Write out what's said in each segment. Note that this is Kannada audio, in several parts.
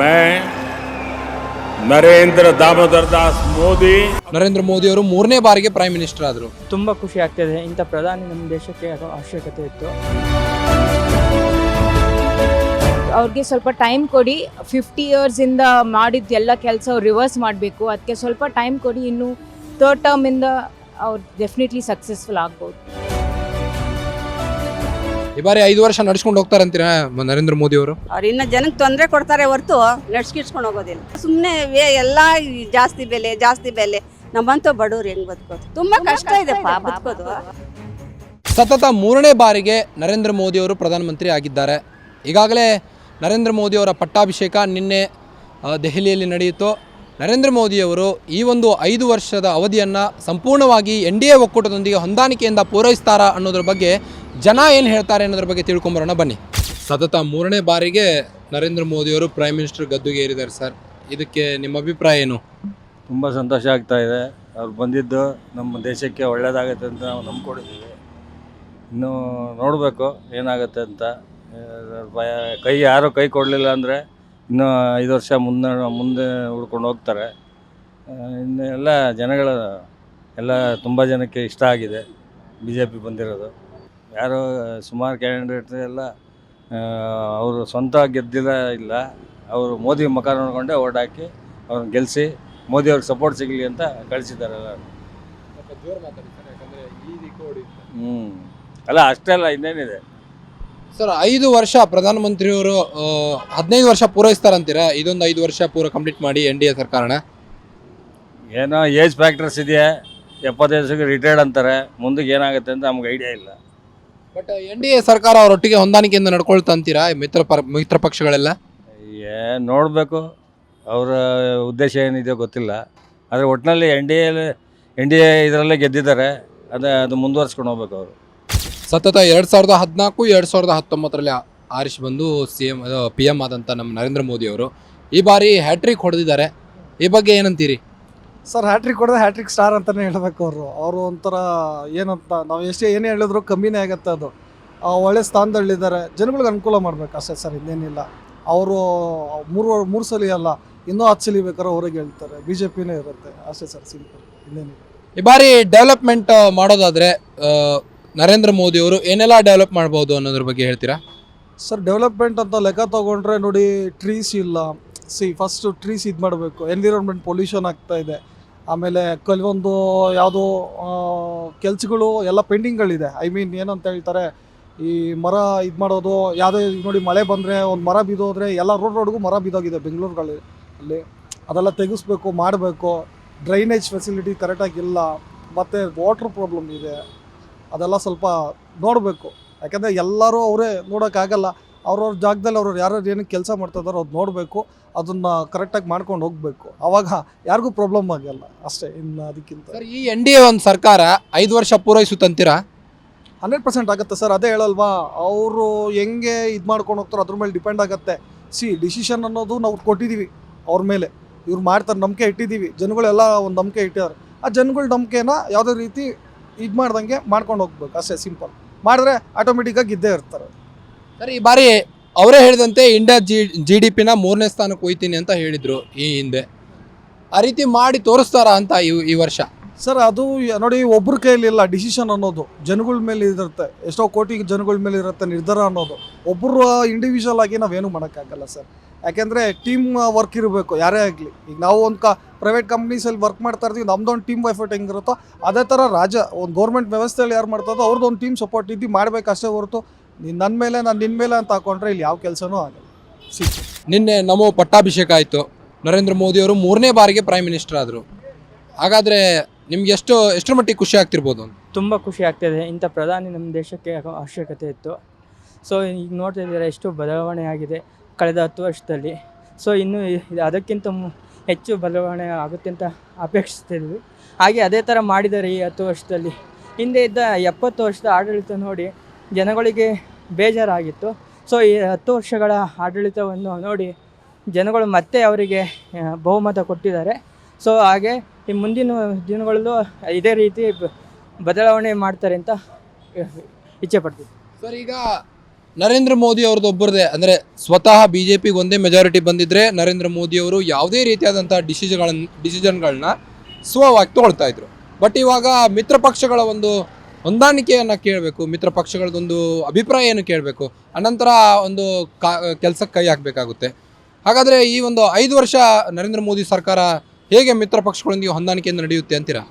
ಮೈ ನರೇಂದ್ರ ದಾಮೋದರ್ ದಾಸ್ ಮೋದಿ ನರೇಂದ್ರ ಮೋದಿ ಅವರು ಮೂರನೇ ಬಾರಿಗೆ ಪ್ರೈಮ್ ಮಿನಿಸ್ಟರ್ ಆದರು. ತುಂಬಾ ಖುಷಿ ಆಗ್ತಿದೆ. ಇಂಥ ಪ್ರಧಾನಿ ನಮ್ಮ ದೇಶಕ್ಕೆ ಅದು ಅವಶ್ಯಕತೆ ಇತ್ತು. ಅವ್ರಿಗೆ ಸ್ವಲ್ಪ ಟೈಮ್ ಕೊಡಿ. ಫಿಫ್ಟಿ ಇಂದ ಮಾಡಿದ ಎಲ್ಲ ಕೆಲಸ ರಿವರ್ಸ್ ಮಾಡಬೇಕು. ಅದಕ್ಕೆ ಸ್ವಲ್ಪ ಟೈಮ್ ಕೊಡಿ. ಇನ್ನು ಥರ್ಡ್ ಟರ್ಮ್ ಇಂದ ಅವ್ರು ಡೆಫಿನೆಟ್ಲಿ ಸಕ್ಸಸ್ಫುಲ್ ಆಗ್ಬೋದು. ಈ ಬಾರಿ ಐದು ವರ್ಷ ನಡ್ಸ್ಕೊಂಡು ಹೋಗ್ತಾರಂತೀರಾ ಮ- ನರೇಂದ್ರ ಮೋದಿ ಅವರು? ಅವ್ರು ಇನ್ನ ಜನಕ್ಕೆ ತೊಂದರೆ ಕೊಡ್ತಾರೆ ಹೊರತು ನಡ್ಸ್ಕಿಡ್ಸ್ಕೊಂಡು ಹೋಗೋದಿಲ್ಲ. ಸುಮ್ಮನೆ ಎಲ್ಲ ಜಾಸ್ತಿ ಬೆಲೆ ಜಾಸ್ತಿ ಬೆಲೆ. ನಮ್ಮಂತ ಬಡವ್ರು ಹೆಂಗ್ ಬದುಕೋದು? ತುಂಬಾ ಕಷ್ಟ ಇದೆಪ್ಪ ಬದುಕೋದು. ಸತತ ಮೂರನೇ ಬಾರಿಗೆ ನರೇಂದ್ರ ಮೋದಿ ಅವರು ಪ್ರಧಾನಮಂತ್ರಿ ಆಗಿದ್ದಾರೆ. ಈಗಾಗಲೇ ನರೇಂದ್ರ ಮೋದಿ ಅವರ ಪಟ್ಟಾಭಿಷೇಕ ನಿನ್ನೆ ಆ, ದೆಹಲಿಯಲ್ಲಿ ನಡೆಯಿತು. ನರೇಂದ್ರ ಮೋದಿಯವರು ಈ ಒಂದು ಐದು ವರ್ಷದ ಅವಧಿಯನ್ನು ಸಂಪೂರ್ಣವಾಗಿ ಎನ್ ಡಿ ಎ ಒಕ್ಕೂಟದೊಂದಿಗೆ ಹೊಂದಾಣಿಕೆಯಿಂದ ಪೂರೈಸ್ತಾರಾ ಅನ್ನೋದ್ರ ಬಗ್ಗೆ ಜನ ಏನು ಹೇಳ್ತಾರೆ ಅನ್ನೋದ್ರ ಬಗ್ಗೆ ತಿಳ್ಕೊಂಬರೋಣ, ಬನ್ನಿ. ಸತತ ಮೂರನೇ ಬಾರಿಗೆ ನರೇಂದ್ರ ಮೋದಿಯವರು ಪ್ರೈಮ್ ಮಿನಿಸ್ಟರ್ ಗದ್ದುಗೆ ಏರಿದ್ದಾರೆ ಸರ್ ಇದಕ್ಕೆ ನಿಮ್ಮ ಅಭಿಪ್ರಾಯ ಏನು? ತುಂಬ ಸಂತೋಷ ಆಗ್ತಾ ಇದೆ. ಅವ್ರು ಬಂದಿದ್ದು ನಮ್ಮ ದೇಶಕ್ಕೆ ಒಳ್ಳೆಯದಾಗತ್ತೆ ಅಂತ ನಾವು ನಂಬ್ಕೊಂಡಿದ್ದೀವಿ. ಇನ್ನು ನೋಡಬೇಕು ಏನಾಗುತ್ತೆ ಅಂತ. ಭಯ, ಕೈ ಯಾರು ಕೈ ಕೊಡಲಿಲ್ಲ ಅಂದರೆ ಇನ್ನೂ ಐದು ವರ್ಷ ಮುಂದೆ ಮುಂದೆ ಉಳ್ಕೊಂಡು ಹೋಗ್ತಾರೆ. ಇನ್ನು ಎಲ್ಲ ಜನಗಳ, ಎಲ್ಲ ತುಂಬ ಜನಕ್ಕೆ ಇಷ್ಟ ಆಗಿದೆ. ಬಿ ಜೆ ಪಿ ಬಂದಿರೋದು. ಯಾರು ಸುಮಾರು ಕ್ಯಾಂಡಿಡೇಟ್ ಎಲ್ಲ ಅವರು ಸ್ವಂತ ಗೆದ್ದಿಲ್ಲ ಇಲ್ಲ ಅವರು ಮೋದಿ ಮುಖ ನೋಡಿಕೊಂಡೆ ಓಟ್ ಹಾಕಿ ಅವ್ರನ್ನ ಗೆಲ್ಲಿಸಿ ಮೋದಿ ಅವ್ರಿಗೆ ಸಪೋರ್ಟ್ ಸಿಗಲಿ ಅಂತ ಕಳಿಸಿದ್ದಾರೆ ಎಲ್ಲ ಹ್ಞೂ ಅಲ್ಲ ಅಷ್ಟೇ ಅಲ್ಲ ಇನ್ನೇನಿದೆ? ಸರ್ ಐದು ವರ್ಷ ಪ್ರಧಾನಮಂತ್ರಿಯವರು ಹದಿನೈದು ವರ್ಷ ಪೂರೈಸ್ತಾರಂತೀರಾ? ಇದೊಂದು ಐದು ವರ್ಷ ಪೂರ ಕಂಪ್ಲೀಟ್ ಮಾಡಿ ಎನ್ ಡಿ ಎ ಸರ್ಕಾರನ? ಏನೋ ಏಜ್ ಫ್ಯಾಕ್ಟರ್ಸ್ ಇದೆಯಾ ಎಪ್ಪತ್ತೈದು ವರ್ಷಕ್ಕೆ ರಿಟೈರ್ಡ್ ಅಂತಾರೆ ಮುಂದಕ್ಕೆ ಏನಾಗುತ್ತೆ ಅಂತ ನಮ್ಗೆ ಐಡಿಯಾ ಇಲ್ಲ. ಬಟ್ ಎನ್ ಡಿ ಎ ಸರ್ಕಾರ ಅವರೊಟ್ಟಿಗೆ ಹೊಂದಾಣಿಕೆಯಿಂದ ನಡ್ಕೊಳ್ತಾ ಅಂತೀರಾ? ಮಿತ್ರ ಪರ ಮಿತ್ರ ಪಕ್ಷಗಳೆಲ್ಲ? ಏ ನೋಡಬೇಕು. ಅವರ ಉದ್ದೇಶ ಏನಿದೆ ಗೊತ್ತಿಲ್ಲ. ಆದರೆ ಒಟ್ಟಿನಲ್ಲಿ N D A N D A ಇದರಲ್ಲೇ ಗೆದ್ದಿದ್ದಾರೆ. ಅದೇ ಅದು ಮುಂದುವರ್ಸ್ಕೊಂಡು ಹೋಗ್ಬೇಕು ಅವರು. ಸತತ ಎರಡು ಸಾವಿರದ ಹದಿನಾಲ್ಕು ಎರಡು ಸಾವಿರದ ಹತ್ತೊಂಬತ್ತರಲ್ಲಿ ಆರಿಸಿ ಬಂದು ಸಿ ಎಂ ಪಿ ಎಂ ಆದಂಥ ನಮ್ಮ ನರೇಂದ್ರ ಮೋದಿ ಅವರು ಈ ಬಾರಿ ಹ್ಯಾಟ್ರಿಕ್ ಹೊಡೆದಿದ್ದಾರೆ. ಈ ಬಗ್ಗೆ ಏನಂತೀರಿ? ಸರ್ ಹ್ಯಾಟ್ರಿಕ್ ಹೊಡೆದ್ರೆ ಹ್ಯಾಟ್ರಿಕ್ ಸ್ಟಾರ್ ಅಂತಲೇ ಹೇಳಬೇಕು ಅವರು. ಅವರು ಒಂಥರ ಏನಂತ ನಾವು ಎಷ್ಟೇ ಏನೇ ಹೇಳಿದ್ರು ಕಮ್ಮಿನೇ ಆಗುತ್ತೆ ಅದು. ಒಳ್ಳೆ ಸ್ಥಾನದಲ್ಲಿದ್ದಾರೆ. ಜನಗಳಿಗೆ ಅನುಕೂಲ ಮಾಡಬೇಕು ಅಷ್ಟೇ ಸರ್ ಇನ್ನೇನಿಲ್ಲ. ಅವರು ಮೂರು ಮೂರು ಸಲ ಅಲ್ಲ ಇನ್ನೂ ಹತ್ತು ಸಲ ಬೇಕಾದ್ರೆ ಹೊರಗೆ ಹೇಳ್ತಾರೆ. ಬಿ ಜೆ ಪಿನೇ ಇರುತ್ತೆ. ಅಷ್ಟೇ ಸರ್ ಸಿಂಪಲ್. ಇನ್ನೇನಿಲ್ಲ. ಈ ಬಾರಿ ಡೆವಲಪ್ಮೆಂಟ್ ಮಾಡೋದಾದರೆ ನರೇಂದ್ರ ಮೋದಿ ಅವರು ಏನೆಲ್ಲ ಡೆವಲಪ್ ಮಾಡ್ಬೋದು ಅನ್ನೋದ್ರ ಬಗ್ಗೆ ಹೇಳ್ತೀರಾ? ಸರ್ ಡೆವಲಪ್ಮೆಂಟ್ ಅಂತ ಲೆಕ್ಕ ತೊಗೊಂಡ್ರೆ ನೋಡಿ ಟ್ರೀಸ್ ಇಲ್ಲ. ಸಿ ಫಸ್ಟು ಟ್ರೀಸ್ ಇದು ಮಾಡಬೇಕು ಎನ್ವಿರಾನ್ಮೆಂಟ್ ಪೊಲ್ಯೂಷನ್ ಆಗ್ತಾ ಇದೆ. ಆಮೇಲೆ ಕೆಲವೊಂದು ಯಾವುದೋ ಕೆಲಸಗಳು ಎಲ್ಲ ಪೆಂಡಿಂಗ್ಗಳಿದೆ. ಐ ಮೀನ್ ಏನಂತ ಹೇಳ್ತಾರೆ, ಈ ಮರ ಇದು ಮಾಡೋದು, ಯಾವುದೇ ನೋಡಿ ಮಳೆ ಬಂದರೆ ಒಂದು ಮರ ಬಿದ್ದೋದ್ರೆ ಎಲ್ಲ ರೋಡ್ ರೋಡ್ಗೂ ಮರ ಬಿದ್ದೋಗಿದೆ ಬೆಂಗಳೂರುಗಳಲ್ಲಿ. ಅಲ್ಲಿ ಅದೆಲ್ಲ ತೆಗೆಸ್ಬೇಕು, ಮಾಡಬೇಕು. ಡ್ರೈನೇಜ್ ಫೆಸಿಲಿಟಿ ಕರೆಕ್ಟಾಗಿ ಇಲ್ಲ. ಮತ್ತು ವಾಟ್ರ್ ಪ್ರಾಬ್ಲಮ್ ಇದೆ. ಅದೆಲ್ಲ ಸ್ವಲ್ಪ ನೋಡಬೇಕು. ಯಾಕೆಂದರೆ ಎಲ್ಲರೂ ಅವರೇ ನೋಡೋಕ್ಕಾಗಲ್ಲ. ಅವ್ರವ್ರ ಜಾಗದಲ್ಲಿ ಅವ್ರವ್ರು ಯಾರ್ಯಾರು ಏನಕ್ಕೆ ಕೆಲಸ ಮಾಡ್ತಾ ಇದಾರೋ ಅದು ನೋಡಬೇಕು ಅದನ್ನು ಕರೆಕ್ಟಾಗಿ ಮಾಡ್ಕೊಂಡು ಹೋಗಬೇಕು. ಆವಾಗ ಯಾರಿಗೂ ಪ್ರಾಬ್ಲಮ್ ಆಗಲ್ಲ. ಅಷ್ಟೇ ಇನ್ನು ಅದಕ್ಕಿಂತ. ಸರ್ ಈ ಎನ್ ಡಿ ಎ ಒಂದು ಸರ್ಕಾರ ಐದು ವರ್ಷ ಪೂರೈಸುತ್ತಂತೀರಾ? ಹಂಡ್ರೆಡ್ ಪರ್ಸೆಂಟ್ ಆಗುತ್ತೆ ಸರ್ ಅದೇ ಹೇಳಲ್ವಾ? ಅವರು ಹೆಂಗೆ ಇದು ಮಾಡ್ಕೊಂಡು ಹೋಗ್ತಾರೋ ಅದ್ರ ಮೇಲೆ ಡಿಪೆಂಡ್ ಆಗುತ್ತೆ. ಸಿ ಡಿಸಿಷನ್ ಅನ್ನೋದು ನಾವು ಕೊಟ್ಟಿದ್ದೀವಿ ಅವ್ರ ಮೇಲೆ. ಇವ್ರು ಮಾಡ್ತಾರೆ ನಂಬಿಕೆ ಇಟ್ಟಿದ್ದೀವಿ ಜನಗಳೆಲ್ಲ ಒಂದು ನಂಬಿಕೆ ಇಟ್ಟಿದ್ದಾರೆ ಆ ಜನಗಳ ನಂಬಿಕೆನ ಯಾವುದೇ ರೀತಿ ಇದು ಮಾಡ್ದಂಗೆ ಮಾಡ್ಕೊಂಡು ಹೋಗ್ಬೇಕು. ಅಷ್ಟೇ ಸಿಂಪಲ್ ಮಾಡಿದ್ರೆ ಆಟೋಮೆಟಿಕ್ಕಾಗಿ ಇದ್ದೇ ಇರ್ತಾರೆ. ಸರ್, ಈ ಬಾರಿ ಅವರೇ ಹೇಳಿದಂತೆ ಇಂಡಿಯಾ ಜಿ ಜಿ ಡಿ ಪಿನ ಮೂರನೇ ಸ್ಥಾನಕ್ಕೆ ಹೋಯ್ತೀನಿ ಅಂತ ಹೇಳಿದರು ಈ ಹಿಂದೆ. ಆ ರೀತಿ ಮಾಡಿ ತೋರಿಸ್ತಾರಾ ಅಂತ ಈ ಈ ವರ್ಷ? ಸರ್, ಅದು ನೋಡಿ ಒಬ್ಬರ ಕೈಲಿಲ್ಲ ಡಿಸಿಷನ್ ಅನ್ನೋದು. ಜನಗಳ ಮೇಲೆ ಇರುತ್ತೆ ಎಷ್ಟೋ ಕೋಟಿ ಜನಗಳ ಮೇಲೆ ಇರುತ್ತೆ ನಿರ್ಧಾರ ಅನ್ನೋದು. ಒಬ್ಬರು ಇಂಡಿವಿಜುವಲ್ ಆಗಿ ನಾವೇನು ಮಾಡೋಕ್ಕಾಗಲ್ಲ ಸರ್. ಯಾಕೆಂದರೆ ಟೀಮ್ ವರ್ಕ್ ಇರಬೇಕು, ಯಾರೇ ಆಗಲಿ. ಈಗ ನಾವು ಒಂದು ಕ ಪ್ರೈವೇಟ್ ಕಂಪ್ನೀಸಲ್ಲಿ ವರ್ಕ್ ಮಾಡ್ತಾ ಇರ್ತೀವಿ ನಮ್ದೊಂದು ಟೀಮ್ ಎಫರ್ಟ್ ಹೆಂಗಿರುತ್ತೋ, ಅದೇ ಥರ ರಾಜ ಒಂದು ಗೌರ್ಮೆಂಟ್ ವ್ಯವಸ್ಥೆಯಲ್ಲಿ ಯಾರು ಮಾಡ್ತಾರೋ, ಅವ್ರದ್ದು ಒಂದು ಟೀಮ್ ಸಪೋರ್ಟ್ ಇದ್ದು ಮಾಡಬೇಕಷ್ಟೇ ಹೊರತು ನೀನು ನನ್ನ ಮೇಲೆ ನಾನು ನಿನ್ನ ಮೇಲೆ ಅಂತ ಹಾಕೊಂಡ್ರೆ ಇಲ್ಲಿ ಯಾವ ಕೆಲಸನೂ ಆಗಲ್ಲ. ನಿನ್ನೆ ನಮೋ ಪಟ್ಟಾಭಿಷೇಕ ಆಯಿತು. ನರೇಂದ್ರ ಮೋದಿ ಅವರು ಮೂರನೇ ಬಾರಿಗೆ ಪ್ರೈಮ್ ಮಿನಿಸ್ಟರ್ ಆದರು. ಹಾಗಾದರೆ ನಿಮ್ಗೆ ಎಷ್ಟು ಎಷ್ಟರ ಮಟ್ಟಿಗೆ ಖುಷಿ ಆಗ್ತಿರ್ಬೋದು ಅಂತ? ತುಂಬ ಖುಷಿ ಆಗ್ತಿದೆ. ಇಂಥ ಪ್ರಧಾನಿ ನಮ್ಮ ದೇಶಕ್ಕೆ ಅವ- ಅವಶ್ಯಕತೆ ಇತ್ತು. ಸೊ ಈಗ ನೋಡ್ತಾ ಇದ್ದೀರಾ ಎಷ್ಟು ಬದಲಾವಣೆ ಆಗಿದೆ ಕಳೆದ ಹತ್ತು ವರ್ಷದಲ್ಲಿ. ಸೊ ಇನ್ನು ಅದಕ್ಕಿಂತ ಮು- ಹೆಚ್ಚು ಬದಲಾವಣೆ ಆಗುತ್ತೆ ಅಂತ ಅಪೇಕ್ಷಿಸ್ತಿದ್ವಿ. ಹಾಗೆ ಅದೇ ಥರ ಮಾಡಿದ್ದಾರೆ ಈ ಹತ್ತು ವರ್ಷದಲ್ಲಿ. ಹಿಂದೆ ಇದ್ದ ಎಪ್ಪತ್ತು ವರ್ಷದ ಆಡಳಿತ ನೋಡಿ ಜನಗಳಿಗೆ ಬೇಜಾರಾಗಿತ್ತು. ಸೊ ಈ ಹತ್ತು ವರ್ಷಗಳ ಆಡಳಿತವನ್ನು ನೋಡಿ ಜನಗಳು ಮತ್ತೆ ಅವರಿಗೆ ಬಹುಮತ ಕೊಟ್ಟಿದ್ದಾರೆ. ಸೊ ಹಾಗೆ ಈ ಮುಂದಿನ ದಿನಗಳಲ್ಲೂ ಇದೇ ರೀತಿ ಬದಲಾವಣೆ ಮಾಡ್ತಾರೆ ಅಂತ ಇಚ್ಛೆ ಪಡ್ತೀವಿ ಸರ್, ಈಗ ನರೇಂದ್ರ ಮೋದಿ ಅವ್ರದ್ದು ಒಬ್ಬರದೇ ಅಂದರೆ ಸ್ವತಃ ಬಿ ಜೆ ಪಿಗೆ ಒಂದೇ ಮೆಜಾರಿಟಿ ಬಂದಿದ್ರೆ ನರೇಂದ್ರ ಮೋದಿ ಅವರು ಯಾವುದೇ ರೀತಿಯಾದಂಥ ಡಿಸಿಷನ್ಗಳನ್ನ ಡಿಸಿಷನ್ಗಳನ್ನ ಸ್ವವಾಗಿ ತಗೊಳ್ತಾ ಇದ್ರು. ಬಟ್ ಇವಾಗ ಮಿತ್ರ ಪಕ್ಷಗಳ ಒಂದು ಹೊಂದಾಣಿಕೆಯನ್ನು ಕೇಳಬೇಕು ಮಿತ್ರ ಪಕ್ಷಗಳದೊಂದು ಅಭಿಪ್ರಾಯ ಏನು ಕೇಳಬೇಕು ಅನಂತರ ಒಂದು ಕಾ ಕೆಲಸಕ್ಕೆ ಕೈ ಹಾಕಬೇಕಾಗುತ್ತೆ. ಹಾಗಾದರೆ ಈ ಒಂದು ಐದು ವರ್ಷ ನರೇಂದ್ರ ಮೋದಿ ಸರ್ಕಾರ ಹೇಗೆ ಮಿತ್ರ ಪಕ್ಷಗಳೊಂದಿಗೆ ಹೊಂದಾಣಿಕೆಯಿಂದ ನಡೆಯುತ್ತೆ ಅಂತೀರಾ?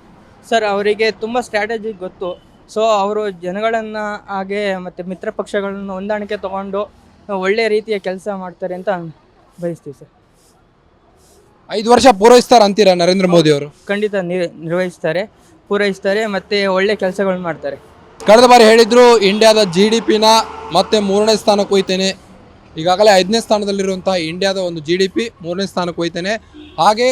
ಸರ್ ಅವರಿಗೆ ತುಂಬ ಸ್ಟ್ರಾಟಜಿ ಗೊತ್ತು. ಸೊ ಅವರು ಜನಗಳನ್ನು ಹಾಗೆ ಮತ್ತು ಮಿತ್ರ ಪಕ್ಷಗಳನ್ನು ಹೊಂದಾಣಿಕೆ ತಗೊಂಡು ಒಳ್ಳೆಯ ರೀತಿಯ ಕೆಲಸ ಮಾಡ್ತಾರೆ ಅಂತ ಬಯಸ್ತೀವಿ ಸರ್. ಐದು ವರ್ಷ ಪೂರೈಸ್ತಾರೆ ಅಂತೀರಾ ನರೇಂದ್ರ ಮೋದಿ ಅವರು? ಖಂಡಿತ ನಿರ್ ನಿರ್ವಹಿಸ್ತಾರೆ. ಪೂರೈಸ್ತಾರೆ ಮತ್ತೆ ಒಳ್ಳೆ ಕೆಲಸಗಳು ಮಾಡ್ತಾರೆ. ಕಳೆದ ಬಾರಿ ಹೇಳಿದ್ರು ಇಂಡಿಯಾದ ಜಿ ಡಿ ಪಿನ ಮತ್ತೆ ಮೂರನೇ ಸ್ಥಾನಕ್ಕೆ ಹೋಯ್ತೇನೆ. ಈಗಾಗಲೇ ಐದನೇ ಸ್ಥಾನದಲ್ಲಿರುವಂತಹ ಇಂಡಿಯಾದ ಒಂದು ಜಿ ಡಿ ಪಿ ಮೂರನೇ ಸ್ಥಾನಕ್ಕೆ ಹೋಯ್ತೇನೆ. ಹಾಗೆ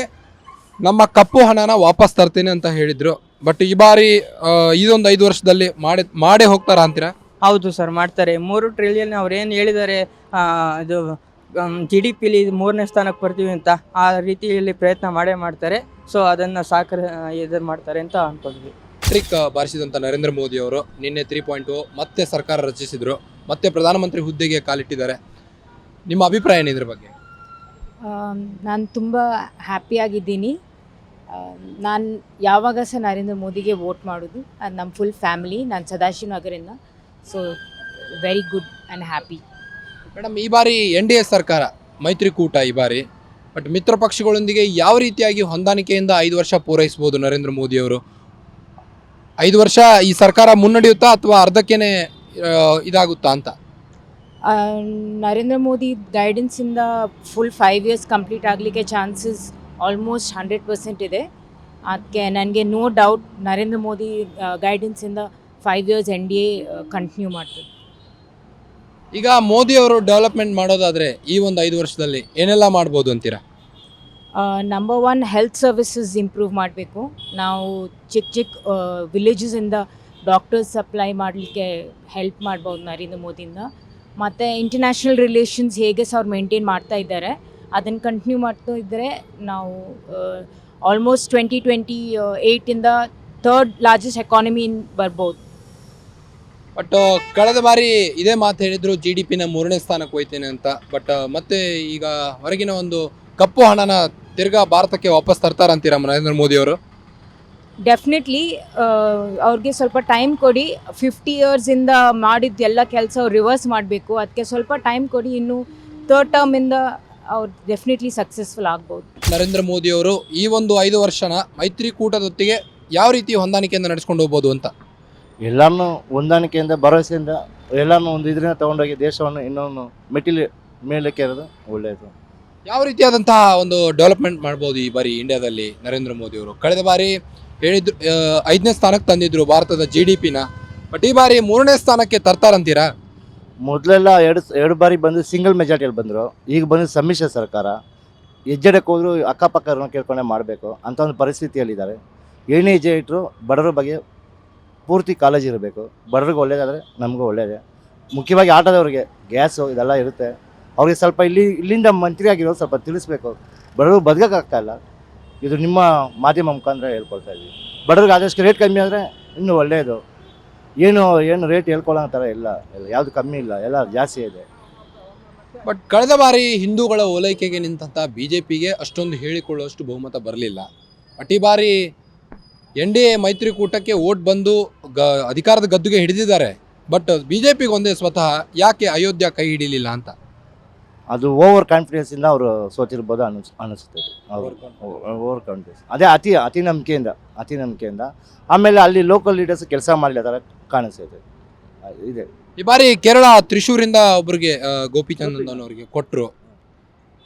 ನಮ್ಮ ಕಪ್ಪು ಹಣನ ವಾಪಸ್ ತರ್ತೇನೆ ಅಂತ ಹೇಳಿದ್ರು. ಬಟ್ ಈ ಬಾರಿ ಆ, ಇದೊಂದು ಐದು ವರ್ಷದಲ್ಲಿ ಮಾಡಿ ಮಾಡೇ ಹೋಗ್ತಾರಾ ಅಂತೀರಾ? ಹೌದು ಸರ್ ಮಾಡ್ತಾರೆ. ಮೂರು ಟ್ರಿಲಿಯನ್ ಅವ್ರು ಏನು ಹೇಳಿದ್ದಾರೆ ಆ, ಇದು ಜಿ ಡಿ ಪಿಲಿ ಮೂರನೇ ಸ್ಥಾನಕ್ಕೆ ಬರ್ತೀವಿ ಅಂತ ಆ ರೀತಿಯಲ್ಲಿ ಪ್ರಯತ್ನ ಮಾಡೇ ಮಾಡ್ತಾರೆ. ಸೊ ಅದನ್ನು ಸಾಕರ್ ಇದು ಮಾಡ್ತಾರೆ ಅಂತ ಅನ್ಕೊಂಡ್ವಿ. ಟ್ರಿಕ್ ಬಾರಿಸಿದಂತ ನರೇಂದ್ರ ಮೋದಿ ಅವರು ನಿನ್ನೆ ತ್ರೀ ಪಾಯಿಂಟ್ ಮತ್ತೆ ಸರ್ಕಾರ ರಚಿಸಿದ್ರು ಮತ್ತೆ ಪ್ರಧಾನಮಂತ್ರಿ ಹುದ್ದೆಗೆ ಕಾಲಿಟ್ಟಿದ್ದಾರೆ. ನಿಮ್ಮ ಅಭಿಪ್ರಾಯ ಏನಿದ್ರ ಇದ್ರ ಬಗ್ಗೆ? ನಾನು ತುಂಬ ಹ್ಯಾಪಿಯಾಗಿದ್ದೀನಿ ನಾನು ಯಾವಾಗ ಸಹ ನರೇಂದ್ರ ಮೋದಿಗೆ ವೋಟ್ ಮಾಡೋದು ಅದು ನಮ್ಮ ಫುಲ್ ಫ್ಯಾಮಿಲಿ ನಾನು ಸದಾಶಿವನಗರಿಂದ. So very good and happy madam ಈ ಬಾರಿ ಎನ್ ಡಿ ಎ ಸರ್ಕಾರ ಮೈತ್ರಿಕೂಟ ಈ ಬಾರಿ. ಬಟ್ ಮಿತ್ರ ಪಕ್ಷಗಳೊಂದಿಗೆ ಯಾವ ರೀತಿಯಾಗಿ ಹೊಂದಾಣಿಕೆಯಿಂದ ಐದು ವರ್ಷ ಪೂರೈಸ್ಬೋದು ನರೇಂದ್ರ ಮೋದಿ ಅವರು? ಐದು ವರ್ಷ ಈ ಸರ್ಕಾರ ಮುನ್ನಡೆಯುತ್ತಾ ಅಥವಾ ಅರ್ಧಕ್ಕೇನೆ ಇದಾಗುತ್ತಾ ಅಂತ? ನರೇಂದ್ರ ಮೋದಿ ಗೈಡೆನ್ಸಿಂದ ಫುಲ್ ಫೈವ್ ಇಯರ್ಸ್ ಕಂಪ್ಲೀಟ್ ಆಗಲಿಕ್ಕೆ ಚಾನ್ಸಸ್ ಆಲ್ಮೋಸ್ಟ್ ಹಂಡ್ರೆಡ್ ಪರ್ಸೆಂಟ್ ಇದೆ. ಅದಕ್ಕೆ ನನಗೆ no doubt Narendra Modi ಗೈಡೆನ್ಸಿಂದ five years N D A continue ಮಾಡ್ತದೆ ಈಗ ಮೋದಿ ಅವರು ಡೆವಲಪ್ಮೆಂಟ್ ಮಾಡೋದಾದ್ರೆ ಈ ಒಂದು ಐದು ವರ್ಷದಲ್ಲಿ ಏನೆಲ್ಲ ಮಾಡ್ಬೋದು ಅಂತೀರಾ? Number one health services improve ಮಾಡಬೇಕು. ನಾವು ಚಿಕ್ಕ ಚಿಕ್ಕ ವಿಲೇಜಸಿಂದ ಡಾಕ್ಟರ್ಸ್ ಸಪ್ಲೈ ಮಾಡಲಿಕ್ಕೆ ಹೆಲ್ಪ್ ಮಾಡ್ಬೋದು ನರೇಂದ್ರ ಮೋದಿಯಿಂದ. ಮತ್ತು ಇಂಟರ್ನ್ಯಾಷನಲ್ ರಿಲೇಷನ್ಸ್ ಹೇಗೆ ಸಹ ಅವ್ರು ಮೇಂಟೈನ್ ಮಾಡ್ತಾ ಇದ್ದಾರೆ, ಅದನ್ನು ಕಂಟಿನ್ಯೂ ಮಾಡ್ತಾ ಇದ್ದರೆ ನಾವು ಆಲ್ಮೋಸ್ಟ್ ಟ್ವೆಂಟಿ ಟ್ವೆಂಟಿ ಏಯ್ಟಿಂದ ಥರ್ಡ್ ಲಾರ್ಜೆಸ್ಟ್ ಎಕಾನಮಿ ಬರ್ಬೋದು. ಬಟ್ ಕಳೆದ ಬಾರಿ ಇದೇ ಮಾತು ಹೇಳಿದ್ರು ಜಿ ಡಿ ಪಿನ ಮೂರನೇ ಸ್ಥಾನಕ್ಕೆ ಹೋಯ್ತೇನೆ ಅಂತ. ಬಟ್ ಮತ್ತೆ ಈಗ ಹೊರಗಿನ ಒಂದು ಕಪ್ಪು ಹಣನ ತಿರ್ಗಾ ಭಾರತಕ್ಕೆ ವಾಪಸ್ ತರ್ತಾರಂತೀರಾ ನರೇಂದ್ರ ಮೋದಿ ಅವರು? ಡೆಫಿನೆಟ್ಲಿ ಅವ್ರಿಗೆ ಸ್ವಲ್ಪ ಟೈಮ್ ಕೊಡಿ. ಫಿಫ್ಟಿ ಇಯರ್ಸಿಂದ ಮಾಡಿದ ಎಲ್ಲ ಕೆಲಸ ಅವ್ರು ರಿವರ್ಸ್ ಮಾಡಬೇಕು. ಅದಕ್ಕೆ ಸ್ವಲ್ಪ ಟೈಮ್ ಕೊಡಿ. ಇನ್ನು ಥರ್ಡ್ ಟರ್ಮಿಂದ ಅವ್ರು ಡೆಫಿನೆಟ್ಲಿ ಸಕ್ಸಸ್ಫುಲ್ ಆಗ್ಬೋದು. ನರೇಂದ್ರ ಮೋದಿ ಅವರು ಈ ಒಂದು ಐದು ವರ್ಷನ ಮೈತ್ರಿಕೂಟದೊತ್ತಿಗೆ ಯಾವ ರೀತಿ ಹೊಂದಾಣಿಕೆಯಿಂದ ನಡೆಸ್ಕೊಂಡು ಹೋಗ್ಬೋದು ಅಂತ? ಎಲ್ಲರನ್ನೂ ಹೊಂದಾಣಿಕೆಯಿಂದ ಭರವಸೆಯಿಂದ ಎಲ್ಲಾನು ಒಂದು ಇದರಿಂದ ತಗೊಂಡೋಗಿ ದೇಶವನ್ನು ಇನ್ನೊಂದು ಮೆಟ್ಟಿಲು ಮೇಲಕ್ಕೆ ಇರೋದು ಒಳ್ಳೆಯದು. ಯಾವ ರೀತಿಯಾದಂತಹ ಒಂದು ಡೆವಲಪ್ಮೆಂಟ್ ಮಾಡ್ಬೋದು ಈ ಬಾರಿ ಇಂಡಿಯಾದಲ್ಲಿ ನರೇಂದ್ರ ಮೋದಿ ಅವರು? ಕಳೆದ ಬಾರಿ ಹೇಳಿದ್ರು ಐದನೇ ಸ್ಥಾನಕ್ಕೆ ತಂದಿದ್ರು ಭಾರತದ ಜಿ ಡಿ ಪಿನ ಬಟ್ ಈ ಬಾರಿ ಮೂರನೇ ಸ್ಥಾನಕ್ಕೆ ತರ್ತಾರಂತೀರಾ? ಮೊದಲೆಲ್ಲ ಎರಡು ಎರಡು ಬಾರಿ ಬಂದು ಸಿಂಗಲ್ ಮೆಜಾರಿಟಿಯಲ್ಲಿ ಬಂದರು. ಈಗ ಬಂದು ಸಮ್ಮಿಶ್ರ ಸರ್ಕಾರ. ಹೆಜ್ಜೆಡಕ್ಕೆ ಹೋದರೂ ಅಕ್ಕಪಕ್ಕ ಕೇಳ್ಕೊಂಡೆ ಮಾಡಬೇಕು ಅಂತ ಒಂದು ಪರಿಸ್ಥಿತಿಯಲ್ಲಿದ್ದಾರೆ. ಏನೇ ಹೆಜ್ಜೆ ಇಟ್ಟರು ಬಡವರ ಬಗ್ಗೆ ಪೂರ್ತಿ ಕಾಲೇಜ್ ಇರಬೇಕು. ಬಡವ್ರಿಗೆ ಒಳ್ಳೇದಾದರೆ ನಮಗೂ ಒಳ್ಳೇದೇ. ಮುಖ್ಯವಾಗಿ ಆಟದವ್ರಿಗೆ ಗ್ಯಾಸು ಇದೆಲ್ಲ ಇರುತ್ತೆ. ಅವ್ರಿಗೆ ಸ್ವಲ್ಪ ಇಲ್ಲಿ, ಇಲ್ಲಿಂದ ಮಂತ್ರಿ ಆಗಿರೋದು ಸ್ವಲ್ಪ ತಿಳಿಸ್ಬೇಕು. ಬಡವರು ಬದುಕೋಕ್ಕಾಗ್ತಾ ಇಲ್ಲ. ಇದು ನಿಮ್ಮ ಮಾಧ್ಯಮ ಮುಖಾಂತರ ಹೇಳ್ಕೊಳ್ತಾ ಇದ್ದೀವಿ. ಬಡವ್ರಿಗೆ ಆದಷ್ಟು ರೇಟ್ ಕಮ್ಮಿ ಆದರೆ ಇನ್ನೂ ಒಳ್ಳೆಯದು ಏನು ಏನು ರೇಟ್ ಹೇಳ್ಕೊಳ್ಳೋ ಥರ ಇಲ್ಲ. ಇಲ್ಲ ಯಾವುದು ಕಮ್ಮಿ ಇಲ್ಲ. ಎಲ್ಲ ಜಾಸ್ತಿ ಇದೆ. ಬಟ್ ಕಳೆದ ಬಾರಿ ಹಿಂದೂಗಳ ಓಲೈಕೆಗೆ ನಿಂತಹ ಬಿ ಜೆ ಪಿಗೆ ಅಷ್ಟೊಂದು ಹೇಳಿಕೊಳ್ಳುವಷ್ಟು ಬಹುಮತ ಬರಲಿಲ್ಲ. ಬಟ್ ಈ ಬಾರಿ ಎನ್ ಡಿ ಎ ಮೈತ್ರಿಕೂಟಕ್ಕೆ ಓಟ್ ಬಂದು ಗ ಅಧಿಕಾರದ ಗದ್ದುಗೆ ಹಿಡಿದಿದ್ದಾರೆ. ಬಟ್ ಬಿ ಜೆ ಪಿಗೆ ಒಂದೇ ಸ್ವತಃ ಯಾಕೆ ಅಯೋಧ್ಯೆ ಕೈ ಹಿಡಿಲಿಲ್ಲ ಅಂತ? ಅದು ಓವರ್ ಕಾನ್ಫಿಡೆನ್ಸಿಂದ ಅವರು ಸೋತಿರ್ಬೋದು ಅನಿಸ್ ಅನಿಸುತ್ತೆ ಓವರ್ ಕಾನ್ಫಿಡೆನ್ಸ್ ಅದೇ ಅತಿ ಅತಿ ನಂಬಿಕೆಯಿಂದ ಅತಿ ನಂಬಿಕೆಯಿಂದ. ಆಮೇಲೆ ಅಲ್ಲಿ ಲೋಕಲ್ ಲೀಡರ್ಸ್ ಕೆಲಸ ಮಾಡಲಿ ಥರ ಕಾಣಿಸ್ತೈತೆ ಇದೆ. ಈ ಬಾರಿ ಕೇರಳ ತ್ರಿಶೂರಿಂದ ಒಬ್ಬರಿಗೆ ಗೋಪಿಚಂದನ್ ಅವರಿಗೆ ಕೊಟ್ಟರು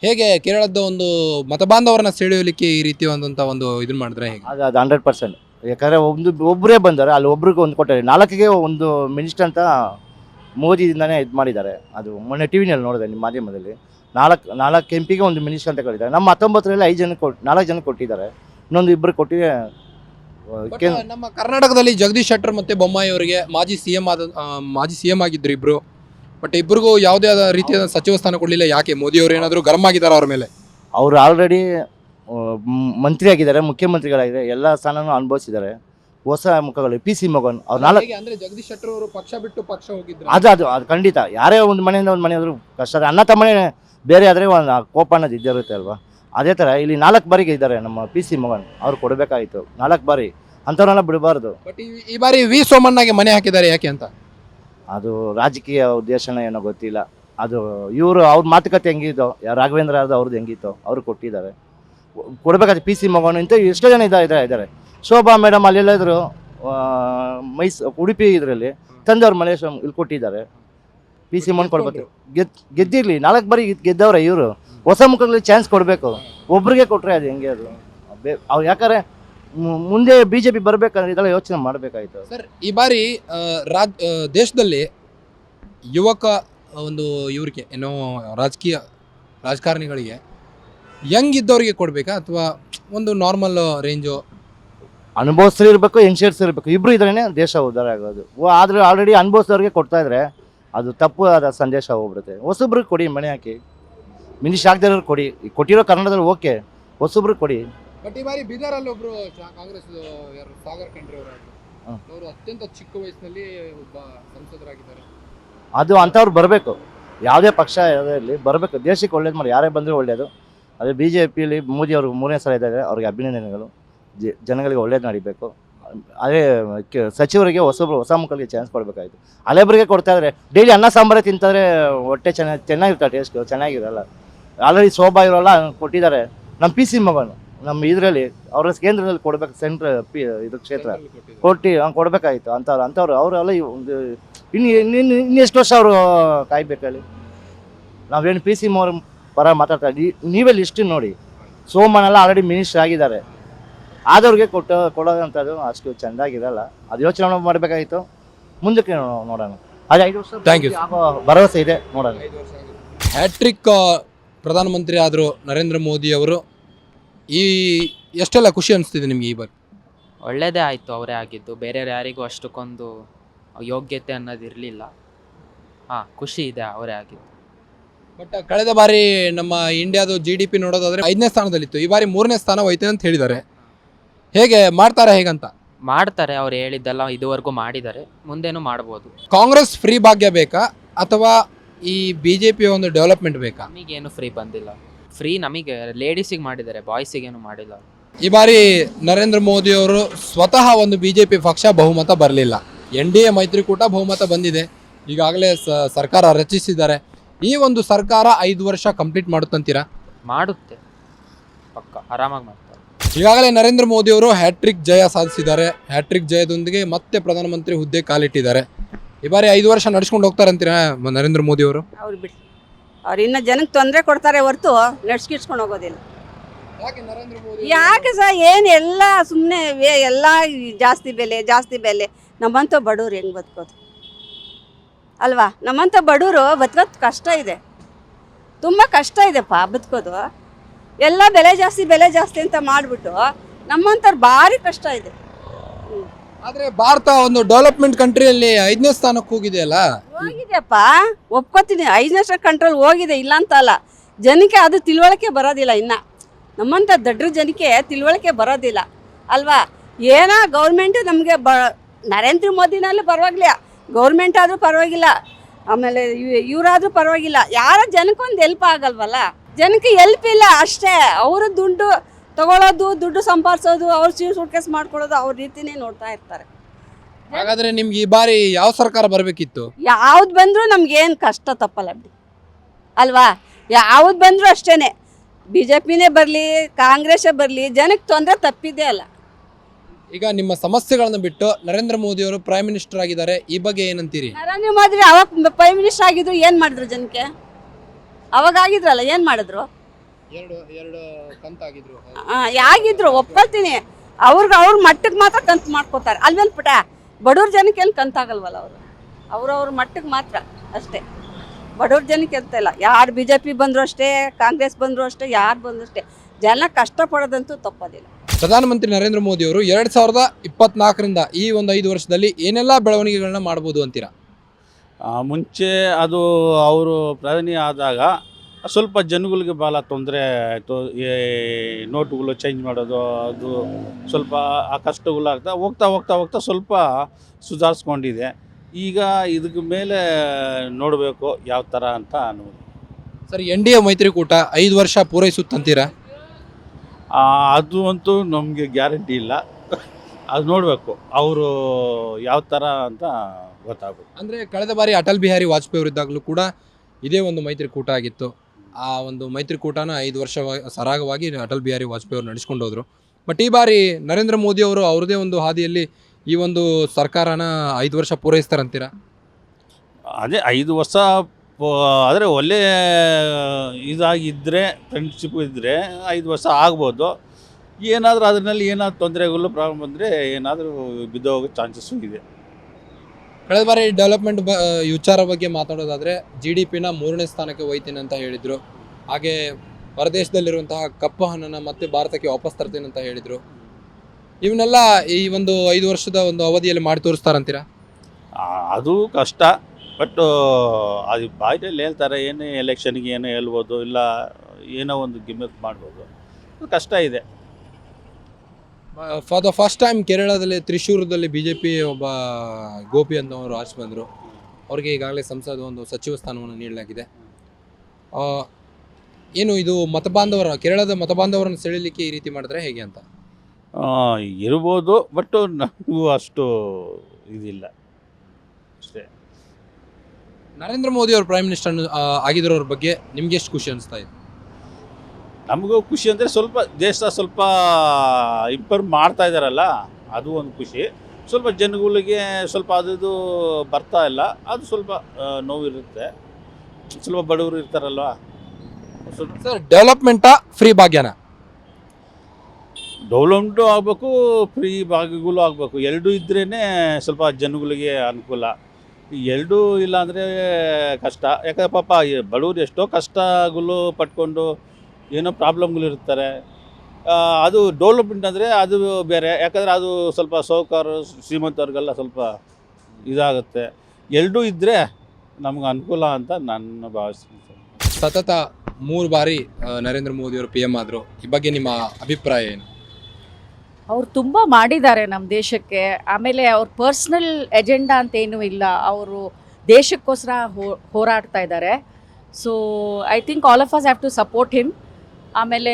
ಹೇಗೆ ಕೇರಳದ ಒಂದು ಮತಬಾಂಧವರನ್ನ ಸೆಳೆಯಲಿಕ್ಕೆ ಈ ರೀತಿ ಒಂದಂತ ಒಂದು ಇದನ್ನ ಮಾಡಿದ್ರೆ ಹೇಗೆ? ಅದು ಅದು ಹಂಡ್ರೆಡ್ ಪರ್ಸೆಂಟ್ ಯಾಕಂದರೆ ಒಂದು ಒಬ್ಬರೇ ಬಂದಾರೆ ಅಲ್ಲಿ ಒಬ್ರಿಗೆ ಒಂದು ಕೊಟ್ಟಾರೆ ನಾಲ್ಕಿಗೆ ಒಂದು ಮಿನಿಸ್ಟರ್ ಅಂತ ಮೋದಿಯಿಂದನೇ ಇದು ಮಾಡಿದ್ದಾರೆ. ಅದು ಮೊನ್ನೆ ಟಿ ವಿನಲ್ಲಿ ನೋಡಿದೆ ನಿಮ್ಮ ಮಾಧ್ಯಮದಲ್ಲಿ. ನಾಲ್ಕು ನಾಲ್ಕು ಎಂ ಪಿಗೆ ಒಂದು ಮಿನಿಸ್ಟರ್ ಅಂತ ಕೊಟ್ಟಿದ್ದಾರೆ ನಮ್ಮ ಹತ್ತೊಂಬತ್ತರಲ್ಲಿ ಐದು ಜನ ಕೊಟ್ಟು ನಾಲ್ಕು ಜನ ಕೊಟ್ಟಿದ್ದಾರೆ. ಇನ್ನೊಂದು ಇಬ್ಬರು ಕೊಟ್ಟಿದೆ But, ಆ, ನಮ್ಮ ಕರ್ನಾಟಕದಲ್ಲಿ ಜಗದೀಶ್ ಶೆಟ್ಟರ್ ಮತ್ತೆ ಬೊಮ್ಮಾಯಿ ಅವರಿಗೆ ಮಾಜಿ ಸಿ ಎಂ ಆದ ಆ, ಮಾಜಿ ಸಿ ಎಂ ಆಗಿದ್ರು ಇಬ್ರು. ಬಟ್ ಇಬ್ಬರಿಗೂ ಯಾವುದೇ ಆದ ರೀತಿಯಾದ ಸಚಿವ ಸ್ಥಾನ ಕೊಡಲಿಲ್ಲ. ಯಾಕೆ? ಮೋದಿ ಅವರು ಏನಾದರೂ ಗರಂ ಆಗಿದ್ದಾರೆ ಅವ್ರ ಮೇಲೆ. ಅವರು ಆಲ್ರೆಡಿ ಮಂತ್ರಿ ಆಗಿದ್ದಾರೆ ಮುಖ್ಯಮಂತ್ರಿಗಳಾಗಿದೆ ಎಲ್ಲ ಸ್ಥಾನನೂ ಅನುಭವಿಸಿದ್ದಾರೆ. ಹೊಸ ಮುಖಗಳು. ಪಿ ಸಿ ಮಗನ್. ಅವ್ರು ನಾಲ್ಕು ಅಂದರೆ ಜಗದೀಶ್ ಶೆಟ್ಟರ್ ಅವರು ಪಕ್ಷ ಬಿಟ್ಟು ಪಕ್ಷ ಹೋಗಿದ್ರು? ಅದು ಅದು ಅದು ಖಂಡಿತ. ಯಾರೇ ಒಂದು ಮನೆಯಿಂದ ಒಂದು ಮನೆ ಆದರೂ ಕಷ್ಟ. ಅನ್ನ ತಮ್ಮನೇ ಬೇರೆ ಆದರೆ ಒಂದು ಕೋಪ ಅನ್ನೋದು ಇದ್ದೇ ಇರುತ್ತೆ ಅಲ್ವಾ? ಅದೇ ಥರ ಇಲ್ಲಿ ನಾಲ್ಕು ಬಾರಿಗೆ ಇದ್ದಾರೆ ನಮ್ಮ ಪಿ ಸಿ ಮಗನ್. ಅವ್ರು ಕೊಡಬೇಕಾಗಿತ್ತು ನಾಲ್ಕು ಬಾರಿ. ಅಂಥವ್ರನ್ನ ಬಿಡಬಾರ್ದು. ಬಟ್ ಈ- ಈ ಬಾರಿ ವಿ ಸೋಮಣ್ಣಗೆ ಮನೆ ಹಾಕಿದ್ದಾರೆ ಯಾಕೆ ಅಂತ? ಅದು ರಾಜಕೀಯ ಉದ್ದೇಶನ ಏನೋ ಗೊತ್ತಿಲ್ಲ. ಅದು ಇವರು ಅವ್ರ ಮಾತುಕತೆ ಹೆಂಗಿತ್ತು ಯಾ- ರಾಘವೇಂದ್ರ ಅದು ಅವ್ರದ್ದು ಹೆಂಗಿತ್ತು ಅವ್ರು ಕೊಟ್ಟಿದ್ದಾರೆ. ಕೊಡಬೇಕಾದ್ರೆ ಪಿ ಸಿ ಮಗನು ಇಂಥ ಎಷ್ಟೋ ಜನ ಇದ್ದಾರೆ ಇದ್ದಾರೆ ಶೋಭಾ ಮೇಡಮ್ ಅಲ್ಲೆಲ್ಲ ಇದ್ರು ಆ, ಮೈಸ್ ಉಡುಪಿ ಇದರಲ್ಲಿ ತಂದೆಯವ್ರು ಮಲೇಶ್ವರ ಇಲ್ಲಿ ಕೊಟ್ಟಿದ್ದಾರೆ. ಪಿ ಸಿ ಮಗನ್ ಕೊಡ್ಬೇಕು. ಗೆದ್ ಗೆದ್ದಿರಲಿ ನಾಲ್ಕು ಬಾರಿ ಗೆದ್ದವ್ರೆ ಇವರು. ಹೊಸ ಮುಖಗಳಿಗೆ ಚಾನ್ಸ್ ಕೊಡಬೇಕು. ಒಬ್ರಿಗೆ ಕೊಟ್ಟರೆ ಅದು ಹೆಂಗೆ ಅದು? ಬೇ- ಅವ್ರು ಯಾಕಂದ್ರೆ ಮುಂದೆ ಬಿ ಜೆ ಪಿ ಬರಬೇಕಂದ್ರೆ ಇದೆಲ್ಲ ಯೋಚನೆ ಮಾಡಬೇಕಾಯ್ತು. ಸರ್ ಈ ಬಾರಿ ಆ, ರಾಜ್ ಆ, ದೇಶದಲ್ಲಿ ಯುವಕ ಒಂದು ಇವ್ರಿಗೆ ಏನೋ ರಾಜಕೀಯ ರಾಜಕಾರಣಿಗಳಿಗೆ ಯಂಗ್ ಇದ್ದವ್ರಿಗೆ ಕೊಡಬೇಕಾ? ಅಥವಾ ಒಂದು ನಾರ್ಮಲ್ ರೇಂಜು ಅನುಭವಸ್ಥರು ಇರಬೇಕು ಯಂಗ್ಸ್ಟರ್ಸ್ ಇರಬೇಕು ಇಬ್ರು ಇದ್ರೇ ದೇಶ ಉದ್ಧಾರ ಆಗೋದು. ಓ ಆದರೆ ಆಲ್ರೆಡಿ ಅನುಭವಿಸೋರಿಗೆ ಕೊಡ್ತಾ ಇದ್ರೆ ಅದು ತಪ್ಪು ಆದ ಸಂದೇಶ ಹೋಗ್ಬಿಡುತ್ತೆ. ಹೊಸಬ್ರಿಗೆ ಕೊಡಿ ಮನೆ ಹಾಕಿ. ಮಿನಿಶ್ ಆಗದಿರೋರು ಕೊಡಿ. ಈ ಕೊಟ್ಟಿರೋ ಕನ್ನಡದಲ್ಲಿ ಓಕೆ. ಹೊಸಬ್ರಿಗೆ ಕೊಡಿ. ಬಟ್ ಈ ಬಾರಿ ಬೀದರಲ್ಲಿ ಒಬ್ರು ಕಾಂಗ್ರೆಸ್ ಯಾರು ಸಾಗರ್ ಖಂಡ್ರಿ ಅವರು ಅತ್ಯಂತ ಚಿಕ್ಕ ವಯಸ್ಸಿನಲ್ಲಿ ಒಬ್ಬ ಸಂಸದರಾಗಿದ್ದಾರೆ. ಅದು ಅಂಥವ್ರು ಬರಬೇಕು. ಯಾವುದೇ ಪಕ್ಷ ಯಾವುದೇ ಇರಲಿ ಬರಬೇಕು. ದೇಶಕ್ಕೆ ಒಳ್ಳೇದು ಮಾಡಿ ಯಾರೇ ಬಂದರೂ ಒಳ್ಳೆಯದು ಅದೇ ಬಿ ಜೆ ಪಿಯಲ್ಲಿ ಮೋದಿ ಅವರು ಮೂರನೇ ಸಲ ಇದ್ದಾರೆ ಅವ್ರಿಗೆ ಅಭಿನಂದನೆಗಳು. ಜನಗಳಿಗೆ ಒಳ್ಳೇದು ನಡಿಬೇಕು. ಅದೇ ಸಚಿವರಿಗೆ ಹೊಸಬ್ರು ಹೊಸ ಮಕ್ಕಳಿಗೆ ಚಾನ್ಸ್ ಕೊಡಬೇಕಾಯಿತು. ಹಲೇಬ್ರಿಗೆ ಕೊಡ್ತಾ ಇದ್ದಾರೆ ಡೈಲಿ ಅನ್ನ ಸಾಂಬಾರೇ ತಿಂತಾರೆ ಹೊಟ್ಟೆ ಚೆನ್ನಾಗಿ ಚೆನ್ನಾಗಿರ್ತಾರೆ ಟೇಸ್ಟ್ ಚೆನ್ನಾಗಿರಲ್ಲ. ಆಲ್ರೆಡಿ ಶೋಭಾ ಇರೋಲ್ಲ ಕೊಟ್ಟಿದ್ದಾರೆ. ನಮ್ಮ ಪಿ ಸಿ ಮಗನು. ನಮ್ಮ ಇದರಲ್ಲಿ ಅವರ ಕೇಂದ್ರದಲ್ಲಿ ಕೊಡಬೇಕು ಸೆಂಟ್ರ್ ಪಿ ಇದು ಕ್ಷೇತ್ರ. ಕೊಟ್ಟು ಹಂಗೆ ಕೊಡಬೇಕಾಗಿತ್ತು ಅಂಥವ್ರು ಅಂಥವ್ರು ಅವರೆಲ್ಲ ಒಂದು ಇನ್ನು ಇನ್ನು ಇನ್ನೆಷ್ಟು ವರ್ಷ ಅವರು ಕಾಯ್ಬೇಕಲ್ಲಿ ನಾವೇನು ಪಿ ಸಿ ಮೋರ್ ಪರ ಮಾತಾಡ್ತಾ ಇದ್ದೀವಿ. ನೀವೇ ಲಿಸ್ಟ್ ನೋಡಿ. ಸೋಮಣ್ಣೆಲ್ಲ ಆಲ್ರೆಡಿ ಮಿನಿಸ್ಟರ್ ಆಗಿದ್ದಾರೆ. ಆದವ್ರಿಗೆ ಕೊಟ್ಟು ಕೊಡೋದಂಥದ್ದು ಅಷ್ಟು ಚೆಂದಾಗಿರಲ್ಲ. ಅದು ಯೋಚನೆ ಮಾಡಬೇಕಾಗಿತ್ತು ಮುಂದಕ್ಕೆ ನೋಡೋಣ. ಅದು ಐದು ವರ್ಷ ಥ್ಯಾಂಕ್ ಯು ಭರವಸೆ ಇದೆ ನೋಡೋಣ. ಹ್ಯಾಟ್ರಿಕ್ ಪ್ರಧಾನಮಂತ್ರಿ ಆದರು ನರೇಂದ್ರ ಮೋದಿ ಅವರು ಈ ಎಷ್ಟೆಲ್ಲ ಖುಷಿ ಅನಿಸ್ತಿದೆ ನಿಮಗೆ ಈ ಬಾರಿ? ಒಳ್ಳೆಯದೇ ಆಯಿತು ಅವರೇ ಆಗಿದ್ದು. ಬೇರೆಯವ್ರು ಯಾರಿಗೂ ಅಷ್ಟಕ್ಕೊಂದು ಯೋಗ್ಯತೆ ಅನ್ನೋದು ಇರಲಿಲ್ಲ. ಹಾಂ ಖುಷಿ ಇದೆ ಅವರೇ ಆಗಿದ್ದು. ಬಟ್ ಕಳೆದ ಬಾರಿ ನಮ್ಮ ಇಂಡಿಯಾದು ಜಿ ಡಿ ಪಿ ನೋಡೋದಾದರೆ ಐದನೇ ಸ್ಥಾನದಲ್ಲಿತ್ತು. ಈ ಬಾರಿ ಮೂರನೇ ಸ್ಥಾನ ಹೋಯ್ತೇನೆ ಅಂತ ಹೇಳಿದ್ದಾರೆ. ಹೇಗೆ ಮಾಡ್ತಾರೆ ಹೇಗಂತ? ಮಾಡ್ತಾರೆ ಅವ್ರು ಹೇಳಿದ್ದೆಲ್ಲ ಇದುವರೆಗೂ ಮಾಡಿದ್ದಾರೆ. ಮುಂದೇನು ಮಾಡ್ಬೋದು. ಕಾಂಗ್ರೆಸ್ ಫ್ರೀ ಭಾಗ್ಯ ಬೇಕಾ? ಅಥವಾ ಈ ಬಿ ಜೆ ಪಿ ಒಂದು ಡೆವಲಪ್ಮೆಂಟ್ ಬೇಕಾ? ನಮಗೇನು ಫ್ರೀ ಬಂದಿಲ್ಲ. ಫ್ರೀ ನಮಗೆ ಲೇಡೀಸಿಗೆ ಮಾಡಿದ್ದಾರೆ ಬಾಯ್ಸಿಗೇನು ಮಾಡಿಲ್ಲ ಈ ಬಾರಿ ನರೇಂದ್ರ ಮೋದಿ ಅವರು ಸ್ವತಃ ಒಂದು ಬಿ ಜೆ ಪಿ ಪಕ್ಷ ಬಹುಮತ ಬರಲಿಲ್ಲ. ಎನ್ ಡಿ ಎ ಮೈತ್ರಿಕೂಟ ಬಹುಮತ ಬಂದಿದೆ. ಈಗಾಗಲೇ ಸ- ಸರ್ಕಾರ ರಚಿಸಿದ್ದಾರೆ. ಈ ಒಂದು ಸರ್ಕಾರ ಐದು ವರ್ಷ ಕಂಪ್ಲೀಟ್ ಮಾಡುತ್ತಂತೀರಾ? ಮಾಡುತ್ತೆ. ಪಕ್ಕ ಆರಾಮಾಗಿ ಮಾಡ್ತಾರೆ. ಈಗಾಗಲೇ ನರೇಂದ್ರ ಮೋದಿ ಅವರು ಹ್ಯಾಟ್ರಿಕ್ ಜಯ ಸಾಧಿಸಿದ್ದಾರೆ. ಹ್ಯಾಟ್ರಿಕ್ ಜಯದೊಂದಿಗೆ ಮತ್ತೆ ಪ್ರಧಾನಮಂತ್ರಿ ಹುದ್ದೆ ಕಾಲಿಟ್ಟಿದ್ದಾರೆ. ಈ ಬಾರಿ ಐದು ವರ್ಷ ನಡೆಸ್ಕೊಂಡು ಹೋಗ್ತಾರಂತೀರಾ ಮ- ನರೇಂದ್ರ ಮೋದಿ ಅವರು? ಅವ್ರು ಬಿಟ್ಟು ಅವ್ರು ಇನ್ನು ಜನಕ್ಕೆ ತೊಂದರೆ ಕೊಡ್ತಾರೆ ಹೊರತು ನಡ್ಸ್ಕಿಡ್ಸ್ಕೊಂಡು ಹೋಗೋದಿಲ್ಲ. ಯಾಕೆ ಸರ್ ಏನು ಎಲ್ಲ ಸುಮ್ಮನೆ ಎಲ್ಲ ಜಾಸ್ತಿ ಬೆಲೆ ಜಾಸ್ತಿ ಬೆಲೆ. ನಮ್ಮಂಥ ಬಡವ್ರು ಹೆಂಗೆ ಬದುಕೋದು? ಅಲ್ವಾ? ನಮ್ಮಂಥ ಬಡವರು ಬದುಕೋದು ಕಷ್ಟ ಇದೆ. ತುಂಬ ಕಷ್ಟ ಇದೆಪ್ಪ ಬದುಕೋದು. ಎಲ್ಲ ಬೆಲೆ ಜಾಸ್ತಿ ಬೆಲೆ ಜಾಸ್ತಿ ಅಂತ ಮಾಡಿಬಿಟ್ಟು ನಮ್ಮಂಥವ್ರು ಭಾರಿ ಕಷ್ಟ ಇದೆ. ಆದ್ರೆ ಭಾರತ ಒಂದು ಡೆವಲಪ್ಮೆಂಟ್ ಕಂಟ್ರಿಯಲ್ಲಿ ಐದನೇ ಸ್ಥಾನಕ್ಕೆ ಹೋಗಿದೆಯಲ್ಲ ಹೋಗಿದೆಯಪ್ಪ. ಒಪ್ಕೋತೀನಿ. ಐದನೇ ಕಂಟ್ರೋಲ್ ಹೋಗಿದೆ, ಇಲ್ಲ ಅಂತ ಅಲ್ಲ. ಜನಕ್ಕೆ ಅದು ತಿಳುವಳಿಕೆ ಬರೋದಿಲ್ಲ ಇನ್ನ. ನಮ್ಮಂಥ ದಡ್ರ ಜನಕ್ಕೆ ತಿಳುವಳಿಕೆ ಬರೋದಿಲ್ಲ. ಅಲ್ವಾ? ಏನೋ ಗೌರ್ಮೆಂಟ್ ನಮಗೆ ಬ, ನರೇಂದ್ರ ಮೋದಿನಲ್ಲೂ ಪರವಾಗಿಲ್ಲ. ಗೌರ್ಮೆಂಟ್ ಆದರೂ ಪರವಾಗಿಲ್ಲ. ಆಮೇಲೆ ಇವರಾದರೂ ಪರವಾಗಿಲ್ಲ. ಯಾರ ಜನಕ್ಕೊಂದು ಹೆಲ್ಪ್ ಆಗಲ್ವಲ್ಲ? ಜನಕ್ಕೆ ಹೆಲ್ಪ್ ಇಲ್ಲ ಅಷ್ಟೇ. ಅವರು ದುಡ್ಡು ತಗೊಳ್ಳೋದು ದುಡ್ಡು ಸಂಪಾದಿಸೋದು ಅವ್ರ ಸೀಟ್ ಸುಟ್ಕೇಸ್ ಮಾಡ್ಕೊಳ್ಳೋದು ಅವ್ರ ರೀತಿನೇ ನೋಡ್ತಾ ಇರ್ತಾರೆ. ಹಾಗಾದ್ರೆ ನಿಮ್ಗೆ ಈ ಬಾರಿ ಯಾವ ಸರ್ಕಾರ ಬರಬೇಕಿತ್ತು? ಯಾವ್ದು ಬಂದರೂ ನಮ್ಗೇನು ಕಷ್ಟ ತಪ್ಪಲ್ಲ ಬಿಡಿ. ಅಲ್ವಾ? ಯಾವ್ದು ಬಂದರೂ ಅಷ್ಟೇ ಬಿ ಜೆ ಪಿನೇ ಬರಲಿ ಕಾಂಗ್ರೆಸ್ಸೇ ಬರಲಿ ಜನಕ್ಕೆ ತೊಂದರೆ ತಪ್ಪಿದ್ದೇ ಅಲ್ಲ. ಈಗ ನಿಮ್ಮ ಸಮಸ್ಯೆಗಳನ್ನು ಬಿಟ್ಟು ನರೇಂದ್ರ ಮೋದಿ ಅವರು ಪ್ರೈಮ್ ಮಿನಿಸ್ಟರ್ ಆಗಿದ್ದಾರೆ ಈ ಬಗ್ಗೆ ಏನಂತೀರಿ? ನರೇಂದ್ರ ಮೋದಿ ಅವಾಗ ಪ್ರೈಮ್ ಮಿನಿಸ್ಟರ್ ಆಗಿದ್ರು ಏನು ಮಾಡಿದ್ರು ಜನಕ್ಕೆ? ಅವಾಗ ಆಗಿದ್ರಲ್ಲ ಏನು ಮಾಡಿದ್ರು? ಎರಡು ಎರಡು ಕಂತಾಗಿದ್ರು ಆ, ಯಾಗಿದ್ರು ಒಪ್ಕೊಳ್ತೀನಿ. ಅವ್ರಿಗೆ ಅವ್ರ ಮಟ್ಟಕ್ಕೆ ಮಾತ್ರ ಕಂತು ಮಾಡ್ಕೋತಾರೆ. ಅಲ್ವೇನು ಪುಟ ಬಡವ್ರ ಜನಕ್ಕೆ ಏನು ಕಂತಾಗಲ್ವಲ್ಲ ಅವರು? ಅವ್ರವ್ರ ಮಟ್ಟಕ್ಕೆ ಮಾತ್ರ ಅಷ್ಟೇ. ಬಡವ್ರ ಜನಕ್ಕೆ ಅಂತ ಇಲ್ಲ. ಯಾರು ಬಿ ಜೆ ಪಿ ಬಂದರೂ ಅಷ್ಟೇ ಕಾಂಗ್ರೆಸ್ ಬಂದರೂ ಅಷ್ಟೇ ಯಾರು ಬಂದರೂ ಅಷ್ಟೇ. ಜನ ಕಷ್ಟಪಡೋದಂತೂ ತಪ್ಪೋದಿಲ್ಲ. ಪ್ರಧಾನಮಂತ್ರಿ ನರೇಂದ್ರ ಮೋದಿ ಅವರು ಎರಡು ಸಾವಿರದ ಇಪ್ಪತ್ನಾಲ್ಕರಿಂದ ಈ ಒಂದು ಐದು ವರ್ಷದಲ್ಲಿ ಏನೆಲ್ಲ ಬೆಳವಣಿಗೆಗಳನ್ನ ಮಾಡ್ಬೋದು ಅಂತೀರಾ? ಮುಂಚೆ ಅದು ಅವರು ಪ್ರಧಾನಿ ಆದಾಗ ಸ್ವಲ್ಪ ಜನಗಳಿಗೆ ಭಾಳ ತೊಂದರೆ ಆಯಿತು. ಈ ನೋಟುಗಳು ಚೇಂಜ್ ಮಾಡೋದು ಅದು ಸ್ವಲ್ಪ ಆ ಕಷ್ಟಗಳು ಆಗ್ತಾ ಹೋಗ್ತಾ ಹೋಗ್ತಾ ಹೋಗ್ತಾ ಸ್ವಲ್ಪ ಸುಧಾರಿಸ್ಕೊಂಡಿದೆ. ಈಗ ಇದಕ್ಕೆ ಮೇಲೆ ನೋಡಬೇಕು ಯಾವ ಥರ ಅಂತ ಅನ್ನೋದು. ಸರ್ ಎನ್ ಡಿ ಎ ಮೈತ್ರಿಕೂಟ ಐದು ವರ್ಷ ಪೂರೈಸುತ್ತಂತೀರಾ? ಆ, ಅದು ಅಂತೂ ನಮಗೆ ಗ್ಯಾರಂಟಿ ಇಲ್ಲ. ಅದು ನೋಡಬೇಕು ಅವರು ಯಾವ ಥರ ಅಂತ ಗೊತ್ತಾಗುತ್ತೆ. ಅಂದರೆ ಕಳೆದ ಬಾರಿ ಅಟಲ್ ಬಿಹಾರಿ ವಾಜಪೇಯಿ ಅವರಿದ್ದಾಗಲೂ ಕೂಡ ಇದೇ ಒಂದು ಮೈತ್ರಿಕೂಟ ಆಗಿತ್ತು. ಆ ಒಂದು ಮೈತ್ರಿಕೂಟನ ಐದು ವರ್ಷ ಸರಾಗವಾಗಿ ಅಟಲ್ ಬಿಹಾರಿ ವಾಜಪೇಯಿ ಅವರು ನಡೆಸ್ಕೊಂಡು ಹೋದರು. ಬಟ್ ಈ ಬಾರಿ ನರೇಂದ್ರ ಮೋದಿ ಅವರು ಅವ್ರದೇ ಒಂದು ಹಾದಿಯಲ್ಲಿ ಈ ಒಂದು ಸರ್ಕಾರನ ಐದು ವರ್ಷ ಪೂರೈಸ್ತಾರಂತೀರಾ? ಅದೇ ಐದು ವರ್ಷ ಆದರೆ ಒಳ್ಳೆ ಇದಾಗಿದ್ದರೆ ಫ್ರೆಂಡ್ಶಿಪ್ ಇದ್ದರೆ ಐದು ವರ್ಷ ಆಗ್ಬೋದು. ಏನಾದರೂ ಅದರಲ್ಲಿ ಏನಾದರೂ ತೊಂದರೆಗಳು ಪ್ರಾಬ್ಲಮ್ ಬಂದರೆ ಏನಾದರೂ ಬಿದ್ದೋಗೋ ಚಾನ್ಸಸ್ಸು ಇದೆ. ಕಳೆದ ಬಾರಿ ಡೆವಲಪ್ಮೆಂಟ್ ಬ ವಿಚಾರ ಬಗ್ಗೆ ಮಾತಾಡೋದಾದರೆ ಜಿ ಡಿ ಪಿನ ಮೂರನೇ ಸ್ಥಾನಕ್ಕೆ ಒಯ್ತೀನಿ ಅಂತ ಹೇಳಿದರು. ಹಾಗೆ ಹೊರದೇಶದಲ್ಲಿರುವಂತಹ ಕಪ್ಪು ಹಣನ ಮತ್ತೆ ಭಾರತಕ್ಕೆ ವಾಪಸ್ ತರ್ತೀನಿ ಅಂತ ಹೇಳಿದರು. ಇವನ್ನೆಲ್ಲ ಈ ಒಂದು ಐದು ವರ್ಷದ ಒಂದು ಅವಧಿಯಲ್ಲಿ ಮಾಡಿ ತೋರಿಸ್ತಾರಂತೀರಾ? ಅದು ಕಷ್ಟ. ಬಟ್ ಅದು ಬಾಯಲ್ಲಿ ಹೇಳ್ತಾರೆ, ಏನೇ ಎಲೆಕ್ಷನ್ಗೆ ಏನೋ ಹೇಳ್ಬೋದು, ಇಲ್ಲ, ಏನೋ ಒಂದು ಗಿಮಿಕ್ ಮಾಡ್ಬೋದು. ಕಷ್ಟ ಇದೆ. ಫಾರ್ ದ ಫಸ್ಟ್ ಟೈಮ್ ಕೇರಳದಲ್ಲಿ ತ್ರಿಶೂರದಲ್ಲಿ ಬಿ ಜೆ ಪಿ ಒಬ್ಬ ಗೋಪಿ ಅಂತವರು ಆಚೆ ಬಂದರು. ಅವ್ರಿಗೆ ಈಗಾಗಲೇ ಸಂಸದ ಒಂದು ಸಚಿವ ಸ್ಥಾನವನ್ನು ನೀಡಲಾಗಿದೆ. ಏನು ಇದು ಮತಬಾಂಧವರ ಕೇರಳದ ಮತಬಾಂಧವರನ್ನು ಸೆಳೀಲಿಕ್ಕೆ ಈ ರೀತಿ ಮಾಡಿದ್ರೆ ಹೇಗೆ ಅಂತ? ಇರ್ಬೋದು ಬಟ್ ನನಗೂ ಅಷ್ಟು ಇದಿಲ್ಲ. ಅಷ್ಟೇ. ನರೇಂದ್ರ ಮೋದಿ ಅವರು ಪ್ರೈಮ್ ಮಿನಿಸ್ಟರ್ ಆಗಿರೋರ ಬಗ್ಗೆ ನಿಮ್ಗೆ ಎಷ್ಟು ಖುಷಿ ಅನಿಸ್ತಾ ಇದೆ? ನಮಗೂ ಖುಷಿ ಅಂದರೆ ಸ್ವಲ್ಪ ದೇಶ ಸ್ವಲ್ಪ ಇಂಪ್ರೂವ್ ಮಾಡ್ತಾ ಇದ್ದಾರಲ್ಲ ಅದು ಒಂದು ಖುಷಿ. ಸ್ವಲ್ಪ ಜನಗಳಿಗೆ ಸ್ವಲ್ಪ ಅದು ಬರ್ತಾ ಇಲ್ಲ ಅದು ಸ್ವಲ್ಪ ನೋವಿರುತ್ತೆ. ಸ್ವಲ್ಪ ಬಡವರು ಇರ್ತಾರಲ್ವ? ಸ್ವಲ್ಪ ಸರ್ ಡೆವಲಪ್ಮೆಂಟಾ ಫ್ರೀ ಭಾಗ್ಯನ? ಡೆವಲಪ್ಮೆಂಟು ಆಗಬೇಕು ಫ್ರೀ ಭಾಗ್ಯಗಳು ಆಗಬೇಕು. ಎರಡೂ ಇದ್ರೇ ಸ್ವಲ್ಪ ಜನಗಳಿಗೆ ಅನುಕೂಲ. ಎರಡೂ ಇಲ್ಲ ಅಂದರೆ ಕಷ್ಟ. ಯಾಕಂದ್ರೆ ಪಾಪ ಬಡವರು ಎಷ್ಟೋ ಕಷ್ಟಗಳು ಪಟ್ಕೊಂಡು ಏನೋ ಪ್ರಾಬ್ಲಮ್ಗಳು ಇರ್ತಾರೆ. ಆ, ಅದು ಡೆವಲಪ್ಮೆಂಟ್ ಅಂದರೆ ಅದು ಬೇರೆ. ಯಾಕಂದರೆ ಅದು ಸ್ವಲ್ಪ ಸೌಕಾರ ಶ್ರೀಮಂತವ್ರಿಗೆಲ್ಲ ಸ್ವಲ್ಪ ಇದಾಗುತ್ತೆ. ಎರಡೂ ಇದ್ದರೆ ನಮ್ಗೆ ಅನುಕೂಲ ಅಂತ ನನ್ನ ಭಾವಿಸ್ತೀನಿ ಸತತ ಮೂರು ಬಾರಿ ನರೇಂದ್ರ ಮೋದಿಯವರು ಪಿ ಎಂ ಆದರು. ಈ ಬಗ್ಗೆ ನಿಮ್ಮ ಅಭಿಪ್ರಾಯ ಏನು? ಅವ್ರು ತುಂಬ ಮಾಡಿದ್ದಾರೆ ನಮ್ಮ ದೇಶಕ್ಕೆ. ಆಮೇಲೆ ಅವ್ರ ಪರ್ಸ್ನಲ್ ಎಜೆಂಡಾ ಅಂತ ಏನೂ ಇಲ್ಲ. ಅವರು ದೇಶಕ್ಕೋಸ್ಕರ ಹೋ ಹೋರಾಡ್ತಾ ಇದ್ದಾರೆ. So I think all of us have to support him ಆಮೇಲೆ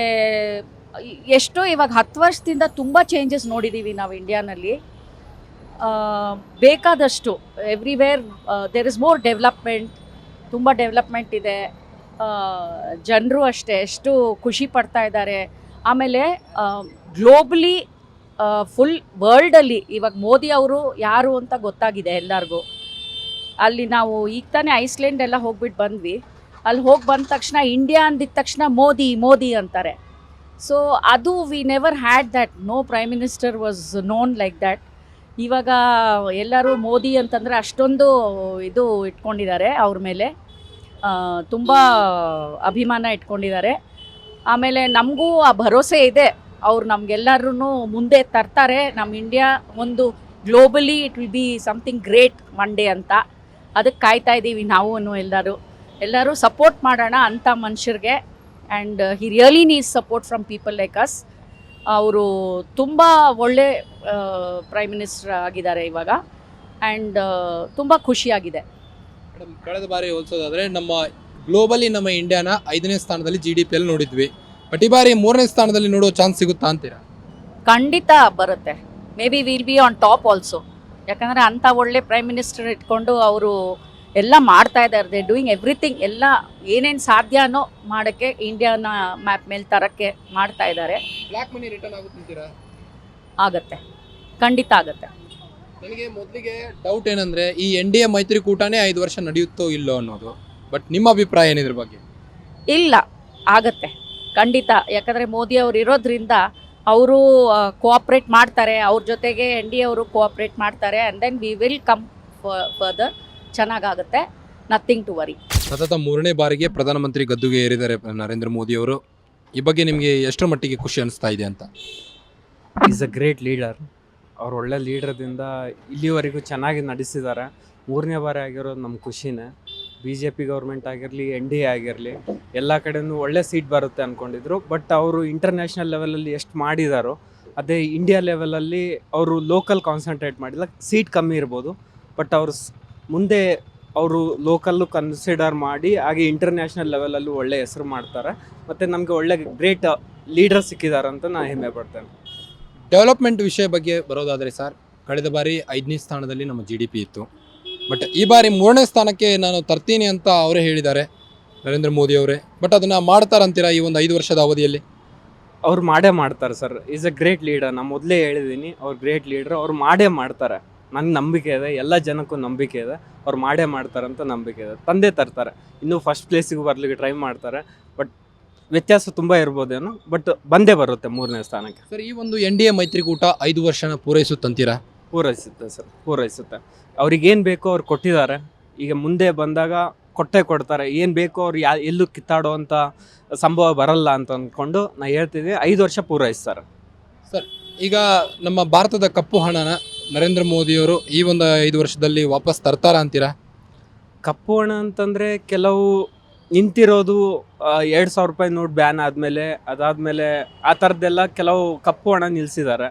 ಎಷ್ಟೋ ಇವಾಗ ಹತ್ತು ವರ್ಷದಿಂದ ತುಂಬ ಚೇಂಜಸ್ ನೋಡಿದ್ದೀವಿ ನಾವು ಇಂಡಿಯಾನಲ್ಲಿ ಬೇಕಾದಷ್ಟು everywhere there is more development ತುಂಬ ಡೆವಲಪ್ಮೆಂಟ್ ಇದೆ. ಜನರು ಅಷ್ಟೇ ಎಷ್ಟು ಖುಷಿ ಪಡ್ತಾ ಇದ್ದಾರೆ. ಆಮೇಲೆ ಗ್ಲೋಬಲಿ ಫುಲ್ ವರ್ಲ್ಡಲ್ಲಿ ಇವಾಗ ಮೋದಿ ಅವರು ಯಾರು ಅಂತ ಗೊತ್ತಾಗಿದೆ ಎಲ್ಲರಿಗೂ. ಅಲ್ಲಿ ನಾವು ಈಗ ತಾನೇ ಐಸ್ಲೆಂಡ್ ಎಲ್ಲ ಹೋಗ್ಬಿಟ್ಟು ಬಂದ್ವಿ. ಅಲ್ಲಿ ಹೋಗಿ ಬಂದ ತಕ್ಷಣ ಇಂಡಿಯಾ ಅಂದಿದ ತಕ್ಷಣ ಮೋದಿ ಮೋದಿ ಅಂತಾರೆ. ಸೊ ಅದು we never had that no prime minister was known like that ಇವಾಗ ಎಲ್ಲರೂ ಮೋದಿ ಅಂತಂದರೆ ಅಷ್ಟೊಂದು ಇದು ಇಟ್ಕೊಂಡಿದ್ದಾರೆ ಅವ್ರ ಮೇಲೆ. ತುಂಬ ಅಭಿಮಾನ ಇಟ್ಕೊಂಡಿದ್ದಾರೆ. ಆಮೇಲೆ ನಮಗೂ ಆ ಭರೋಸೆ ಇದೆ. ಅವ್ರು ನಮಗೆಲ್ಲರೂ ಮುಂದೆ ತರ್ತಾರೆ. ನಮ್ಮ ಇಂಡಿಯಾ ಒಂದು globally it will be something great one day ಅಂತ. ಅದಕ್ಕೆ ಕಾಯ್ತಾ ಇದ್ದೀವಿ ನಾವು ಎಲ್ಲರೂ. ಎಲ್ಲರೂ ಸಪೋರ್ಟ್ ಮಾಡೋಣ ಅಂಥ ಮನುಷ್ಯರಿಗೆ. And he really needs support from people like us ಅವರು ತುಂಬ ಒಳ್ಳೆ ಪ್ರೈಮ್ ಮಿನಿಸ್ಟರ್ ಆಗಿದ್ದಾರೆ ಇವಾಗ. ಆ್ಯಂಡ್ ತುಂಬ ಖುಷಿಯಾಗಿದೆ. ಮೇಡಮ್ ಕಳೆದ ಬಾರಿ ಹೋಲಿಸೋದಾದರೆ ನಮ್ಮ ಗ್ಲೋಬಲಿ ನಮ್ಮ ಇಂಡಿಯಾನ ಐದನೇ ಸ್ಥಾನದಲ್ಲಿ ಜಿ ಡಿ ಪಿಯಲ್ಲಿ ನೋಡಿದ್ವಿ. ಬಟ್ ಈ ಬಾರಿ ಮೂರನೇ ಸ್ಥಾನದಲ್ಲಿ ನೋಡೋ ಚಾನ್ಸ್ ಸಿಗುತ್ತಾ ಅಂತೀರಾ? ಖಂಡಿತ ಬರುತ್ತೆ. Maybe will be on top also ಯಾಕಂದರೆ ಅಂಥ ಒಳ್ಳೆ ಪ್ರೈಮ್ ಮಿನಿಸ್ಟರ್ ಇಟ್ಕೊಂಡು ಅವರು ಎಲ್ಲ ಮಾಡ್ತಾ ಇದ್ದಾರೆ. ದೇ ಡೂಯಿಂಗ್ ಎವ್ರಿಥಿಂಗ್ ಎಲ್ಲ ಏನೇನು ಸಾಧ್ಯನೋ ಮಾಡೋಕ್ಕೆ ಇಂಡಿಯಾನ ಮ್ಯಾಪ್ ಮೇಲೆ ತರೋಕ್ಕೆ ಮಾಡ್ತಾ ಇದ್ದಾರೆ. ಬ್ಲ್ಯಾಕ್ ಮನಿ ರಿಟರ್ನ್ ಆಗುತ್ತಂತೀರಾ ಆಗತ್ತೆ. ಖಂಡಿತ ಆಗತ್ತೆ. ನನಗೆ ಮೊದಲಿಗೆ ಡೌಟ್ ಏನಂದ್ರೆ ಈ ಎನ್ ಡಿ ಎ ಮೈತ್ರಿಕೂಟನೇ ಐದು ವರ್ಷ ನಡೆಯುತ್ತೋ ಇಲ್ಲೋ ಅನ್ನೋದು. ಬಟ್ ನಿಮ್ಮ ಅಭಿಪ್ರಾಯ ಏನಿದ್ರ ಬಗ್ಗೆ? ಇಲ್ಲ ಆಗತ್ತೆ. ಖಂಡಿತ. ಯಾಕಂದರೆ ಮೋದಿ ಅವರು ಇರೋದ್ರಿಂದ ಅವರು ಕೋಆಪ್ರೇಟ್ ಮಾಡ್ತಾರೆ. ಅವ್ರ ಜೊತೆಗೆ ಎನ್ ಡಿ ಅವರು ಕೋಆಪ್ರೇಟ್ ಮಾಡ್ತಾರೆ. And then we will come further ಚೆನ್ನಾಗಾಗುತ್ತೆ. ನಥಿಂಗ್ ಟು ವರಿ ಸತತ ಮೂರನೇ ಬಾರಿಗೆ ಪ್ರಧಾನಮಂತ್ರಿ ಗದ್ದುಗೆ ಏರಿದ್ದಾರೆ ನರೇಂದ್ರ ಮೋದಿ ಅವರು. ಈ ಬಗ್ಗೆ ನಿಮಗೆ ಎಷ್ಟರ ಮಟ್ಟಿಗೆ ಖುಷಿ ಅನಿಸ್ತಾ ಇದೆ ಅಂತ? ಈಸ್ ಅ ಗ್ರೇಟ್ ಲೀಡರ್ ಅವ್ರು ಒಳ್ಳೆ ಲೀಡರ್ದಿಂದ ಇಲ್ಲಿವರೆಗೂ ಚೆನ್ನಾಗಿ ನಡೆಸಿದ್ದಾರೆ. ಮೂರನೇ ಬಾರಿ ಆಗಿರೋದು ನಮ್ಮ ಖುಷಿನೇ. ಬಿ ಜೆ ಪಿ ಗೌರ್ಮೆಂಟ್ ಆಗಿರಲಿ ಎನ್ ಡಿ ಎ ಆಗಿರಲಿ ಎಲ್ಲ ಕಡೆಯೂ ಒಳ್ಳೆ ಸೀಟ್ ಬರುತ್ತೆ ಅಂದ್ಕೊಂಡಿದ್ರು ಬಟ್ ಅವರು ಇಂಟರ್ನ್ಯಾಷನಲ್ ಲೆವೆಲಲ್ಲಿ ಎಷ್ಟು ಮಾಡಿದಾರೋ ಅದೇ ಇಂಡಿಯಾ ಲೆವೆಲಲ್ಲಿ ಅವರು ಲೋಕಲ್ ಕಾನ್ಸಂಟ್ರೇಟ್ ಮಾಡಿಲ್ಲ ಸೀಟ್ ಕಮ್ಮಿ ಇರ್ಬೋದು. ಬಟ್ ಅವರು ಮುಂದೆ ಅವರು ಲೋಕಲ್ಲು ಕನ್ಸಿಡರ್ ಮಾಡಿ ಹಾಗೆ ಇಂಟರ್ನ್ಯಾಷನಲ್ ಲೆವೆಲಲ್ಲೂ ಒಳ್ಳೆ ಹೆಸರು ಮಾಡ್ತಾರೆ. ಮತ್ತು ನಮಗೆ ಒಳ್ಳೆ ಗ್ರೇಟ್ ಲೀಡರ್ ಸಿಕ್ಕಿದ್ದಾರೆ ಅಂತ ನಾನು ಹೆಮ್ಮೆ ಪಡ್ತೇನೆ. ಡೆವಲಪ್ಮೆಂಟ್ ವಿಷಯ ಬಗ್ಗೆ ಬರೋದಾದರೆ ಸರ್ ಕಳೆದ ಬಾರಿ ಐದನೇ ಸ್ಥಾನದಲ್ಲಿ ನಮ್ಮ ಜಿ ಡಿ ಪಿ ಇತ್ತು. ಬಟ್ ಈ ಬಾರಿ ಮೂರನೇ ಸ್ಥಾನಕ್ಕೆ ನಾನು ತರ್ತೀನಿ ಅಂತ ಅವರೇ ಹೇಳಿದ್ದಾರೆ ನರೇಂದ್ರ ಮೋದಿ ಅವರೇ. ಬಟ್ ಅದನ್ನು ಮಾಡ್ತಾರಂತೀರಾ ಈ ಒಂದು ಐದು ವರ್ಷದ ಅವಧಿಯಲ್ಲಿ? ಅವ್ರು ಮಾಡೇ ಮಾಡ್ತಾರೆ sir is a great leader ನಾನು ಮೊದಲೇ ಹೇಳಿದ್ದೀನಿ ಅವ್ರು ಗ್ರೇಟ್ ಲೀಡರ್ ಅವ್ರು ಮಾಡೇ ಮಾಡ್ತಾರೆ. ನನಗೆ ನಂಬಿಕೆ ಇದೆ ಎಲ್ಲ ಜನಕ್ಕೂ ನಂಬಿಕೆ ಇದೆ ಅವ್ರು ಮಾಡೇ ಮಾಡ್ತಾರೆ ಅಂತ ನಂಬಿಕೆ ಇದೆ. ತಂದೆ ತರ್ತಾರೆ. ಇನ್ನೂ ಫಸ್ಟ್ ಪ್ಲೇಸಿಗೆ ಬರಲಿಕ್ಕೆ ಟ್ರೈ ಮಾಡ್ತಾರೆ. ಬಟ್ ವ್ಯತ್ಯಾಸ ತುಂಬ ಇರ್ಬೋದೇನೋ ಬಟ್ ಬಂದೇ ಬರುತ್ತೆ ಮೂರನೇ ಸ್ಥಾನಕ್ಕೆ. ಸರ್ ಈ ಒಂದು ಎನ್ ಡಿ ಎ ಮೈತ್ರಿಕೂಟ ಐದು ವರ್ಷನ ಪೂರೈಸುತ್ತಂತೀರಾ? ಪೂರೈಸುತ್ತೆ ಸರ್ ಪೂರೈಸುತ್ತೆ. ಅವ್ರಿಗೇನು ಬೇಕೋ ಅವ್ರು ಕೊಟ್ಟಿದ್ದಾರೆ. ಈಗ ಮುಂದೆ ಬಂದಾಗ ಕೊಟ್ಟೆ ಕೊಡ್ತಾರೆ. ಏನು ಬೇಕೋ ಅವ್ರು ಯಾ ಎಲ್ಲೂ ಕಿತ್ತಾಡುವಂಥ ಸಂಭವ ಬರಲ್ಲ ಅಂತ ಅಂದ್ಕೊಂಡು ನಾ ಹೇಳ್ತಿದ್ದೀನಿ ಐದು ವರ್ಷ ಪೂರೈಸ್ತಾರೆ. ಈಗ ನಮ್ಮ ಭಾರತದ ಕಪ್ಪು ಹಣನ ನರೇಂದ್ರ ಮೋದಿಯವರು ಈ ಒಂದು ಐದು ವರ್ಷದಲ್ಲಿ ವಾಪಸ್ ತರ್ತಾರ ಅಂತೀರಾ? ಕಪ್ಪು ಹಣ ಅಂತಂದರೆ ಕೆಲವು ನಿಂತಿರೋದು ಎರಡು ಸಾವಿರ ರೂಪಾಯಿ ನೋಟ್ ಬ್ಯಾನ್ ಆದಮೇಲೆ ಅದಾದಮೇಲೆ ಆ ಥರದ್ದೆಲ್ಲ ಕೆಲವು ಕಪ್ಪು ಹಣ ನಿಲ್ಲಿಸಿದ್ದಾರೆ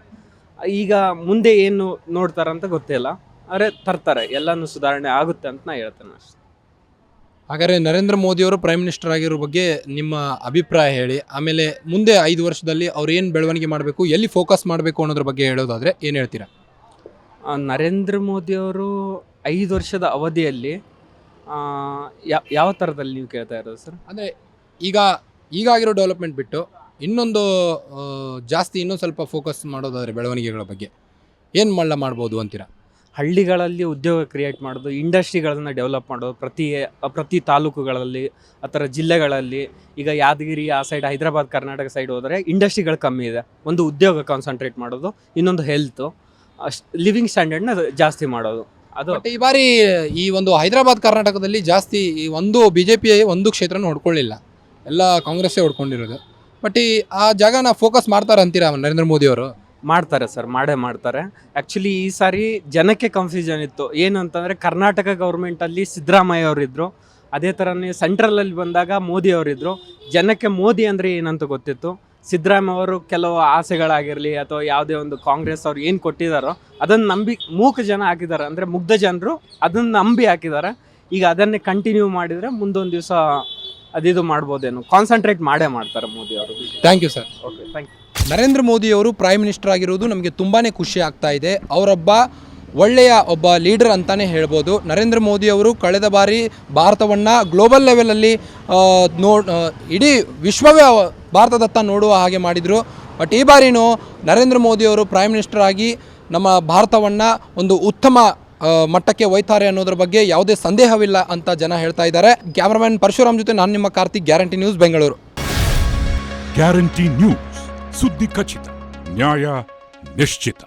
ಈಗ ಮುಂದೆ ಏನು ನೋಡ್ತಾರಂತ ಗೊತ್ತಿಲ್ಲ ಆದರೆ ತರ್ತಾರೆ ಎಲ್ಲನೂ ಸುಧಾರಣೆ ಆಗುತ್ತೆ ಅಂತ ನಾ ಹೇಳ್ತೇನೆ ಅಷ್ಟೇ. ಹಾಗಾದರೆ ನರೇಂದ್ರ ಮೋದಿಯವರು ಪ್ರೈಮ್ ಮಿನಿಸ್ಟರ್ ಆಗಿರೋ ಬಗ್ಗೆ ನಿಮ್ಮ ಅಭಿಪ್ರಾಯ ಹೇಳಿ. ಆಮೇಲೆ ಮುಂದೆ ಐದು ವರ್ಷದಲ್ಲಿ ಅವ್ರು ಏನು ಬೆಳವಣಿಗೆ ಮಾಡಬೇಕು ಎಲ್ಲಿ ಫೋಕಸ್ ಮಾಡಬೇಕು ಅನ್ನೋದ್ರ ಬಗ್ಗೆ ಹೇಳೋದಾದರೆ ಏನು ಹೇಳ್ತೀರಾ? ನರೇಂದ್ರ ಮೋದಿಯವರು ಐದು ವರ್ಷದ ಅವಧಿಯಲ್ಲಿ ಆ, ಯಾ- ಯಾವ ಥರದಲ್ಲಿ ನೀವು ಕೇಳ್ತಾ ಇರೋದು ಸರ್? ಅಂದರೆ ಈಗ ಈಗಾಗಿರೋ ಡೆವಲಪ್ಮೆಂಟ್ ಬಿಟ್ಟು ಇನ್ನೊಂದು ಆ, ಜಾಸ್ತಿ ಇನ್ನೊಂದು ಸ್ವಲ್ಪ ಫೋಕಸ್ ಮಾಡೋದಾದರೆ ಬೆಳವಣಿಗೆಗಳ ಬಗ್ಗೆ. ಏನು ಮಳ್ಳ ಮಾಡ್ಬೋದು ಅಂತೀರಾ? ಹಳ್ಳಿಗಳಲ್ಲಿ ಉದ್ಯೋಗ ಕ್ರಿಯೇಟ್ ಮಾಡೋದು ಇಂಡಸ್ಟ್ರಿಗಳನ್ನು ಡೆವಲಪ್ ಮಾಡೋದು ಪ್ರತಿ ಪ್ರತಿ ತಾಲೂಕುಗಳಲ್ಲಿ ಆ ಥರ ಜಿಲ್ಲೆಗಳಲ್ಲಿ ಈಗ ಯಾದಗಿರಿ ಆ ಸೈಡ್ ಹೈದರಾಬಾದ್ ಕರ್ನಾಟಕ ಸೈಡ್ ಹೋದರೆ ಇಂಡಸ್ಟ್ರಿಗಳು ಕಮ್ಮಿ ಇದೆ. ಒಂದು ಉದ್ಯೋಗ ಕಾನ್ಸಂಟ್ರೇಟ್ ಮಾಡೋದು ಇನ್ನೊಂದು ಹೆಲ್ತು ಲಿವಿಂಗ್ ಸ್ಟ್ಯಾಂಡರ್ಡ್ನ ಜಾಸ್ತಿ ಮಾಡೋದು. ಅದು ಬಟ್ ಈ ಬಾರಿ ಈ ಒಂದು ಹೈದರಾಬಾದ್ ಕರ್ನಾಟಕದಲ್ಲಿ ಜಾಸ್ತಿ ಈ ಒಂದು ಬಿ ಜೆ ಪಿ ಒಂದು ಕ್ಷೇತ್ರನೂ ಹೊಡ್ಕೊಳ್ಳಿಲ್ಲ. ಎಲ್ಲ ಕಾಂಗ್ರೆಸ್ಸೇ ಹೊಡ್ಕೊಂಡಿರೋದು. ಬಟ್ ಈ ಆ ಜಾಗನ ಫೋಕಸ್ ಮಾಡ್ತಾರೆ ಅಂತೀರಾ ನರೇಂದ್ರ ಮೋದಿ ಅವರು? ಮಾಡ್ತಾರೆ ಸರ್ ಮಾಡೇ ಮಾಡ್ತಾರೆ. ಆ್ಯಕ್ಚುಲಿ ಈ ಸಾರಿ ಜನಕ್ಕೆ ಕನ್ಫ್ಯೂಷನ್ ಇತ್ತು. ಏನು ಅಂತಂದರೆ ಕರ್ನಾಟಕ ಗೌರ್ಮೆಂಟಲ್ಲಿ ಸಿದ್ದರಾಮಯ್ಯ ಅವರಿದ್ದರು ಅದೇ ಥರನೇ ಸೆಂಟ್ರಲಲ್ಲಿ ಬಂದಾಗ ಮೋದಿ ಅವರಿದ್ದರು ಜನಕ್ಕೆ ಮೋದಿ ಅಂದರೆ ಏನಂತ ಗೊತ್ತಿತ್ತು? ಸಿದ್ದರಾಮಯ್ಯ ಅವರು ಕೆಲವು ಆಸೆಗಳಾಗಿರಲಿ ಅಥವಾ ಯಾವುದೇ ಒಂದು ಕಾಂಗ್ರೆಸ್ ಅವ್ರು ಏನು ಕೊಟ್ಟಿದ್ದಾರೋ ಅದನ್ನು ನಂಬಿ ಮೂಕ ಜನ ಹಾಕಿದ್ದಾರೆ. ಅಂದರೆ ಮುಗ್ಧ ಜನರು ಅದನ್ನು ನಂಬಿ ಹಾಕಿದ್ದಾರೆ. ಈಗ ಅದನ್ನೇ ಕಂಟಿನ್ಯೂ ಮಾಡಿದರೆ ಮುಂದೊಂದು ದಿವಸ ಅದಿದು ಮಾಡ್ಬೋದೇನು. ಕಾನ್ಸಂಟ್ರೇಟ್ ಮಾಡೇ ಮಾಡ್ತಾರೆ ಮೋದಿ ಅವರು. Thank you sir okay thank you Narendra ಮೋದಿಯವರು ಪ್ರೈಮ್ ಮಿನಿಸ್ಟರ್ ಆಗಿರೋದು ನಮಗೆ ತುಂಬಾ ಖುಷಿ ಆಗ್ತಾ ಇದೆ. ಅವರೊಬ್ಬ ಒಳ್ಳೆಯ ಒಬ್ಬ ಲೀಡರ್ ಅಂತಾನೆ ಹೇಳ್ಬೋದು. ನರೇಂದ್ರ ಮೋದಿಯವರು ಕಳೆದ ಬಾರಿ ಭಾರತವನ್ನು ಗ್ಲೋಬಲ್ ಲೆವೆಲಲ್ಲಿ ನೋ ಇಡೀ ವಿಶ್ವವೇ ಭಾರತದತ್ತ ನೋಡುವ ಹಾಗೆ ಮಾಡಿದರು. ಬಟ್ ಈ ಬಾರಿನೂ ನರೇಂದ್ರ ಮೋದಿಯವರು ಪ್ರೈಮ್ ಮಿನಿಸ್ಟರ್ ಆಗಿ ನಮ್ಮ ಭಾರತವನ್ನು ಒಂದು ಉತ್ತಮ ಮಟ್ಟಕ್ಕೆ ಒಯ್ತಾರೆ ಅನ್ನೋದ್ರ ಬಗ್ಗೆ ಯಾವುದೇ ಸಂದೇಹವಿಲ್ಲ ಅಂತ ಜನ ಹೇಳ್ತಾ ಇದ್ದಾರೆ. ಕ್ಯಾಮ್ರಾಮನ್ ಪರಶುರಾಮ್ ಜೊತೆ ನಾನು ನಿಮ್ಮ Karthik, guarantee news Bengaluru. Guarantee news, ಸುದ್ದಿ ಖಚಿತ, ನ್ಯಾಯ ನಿಶ್ಚಿತ.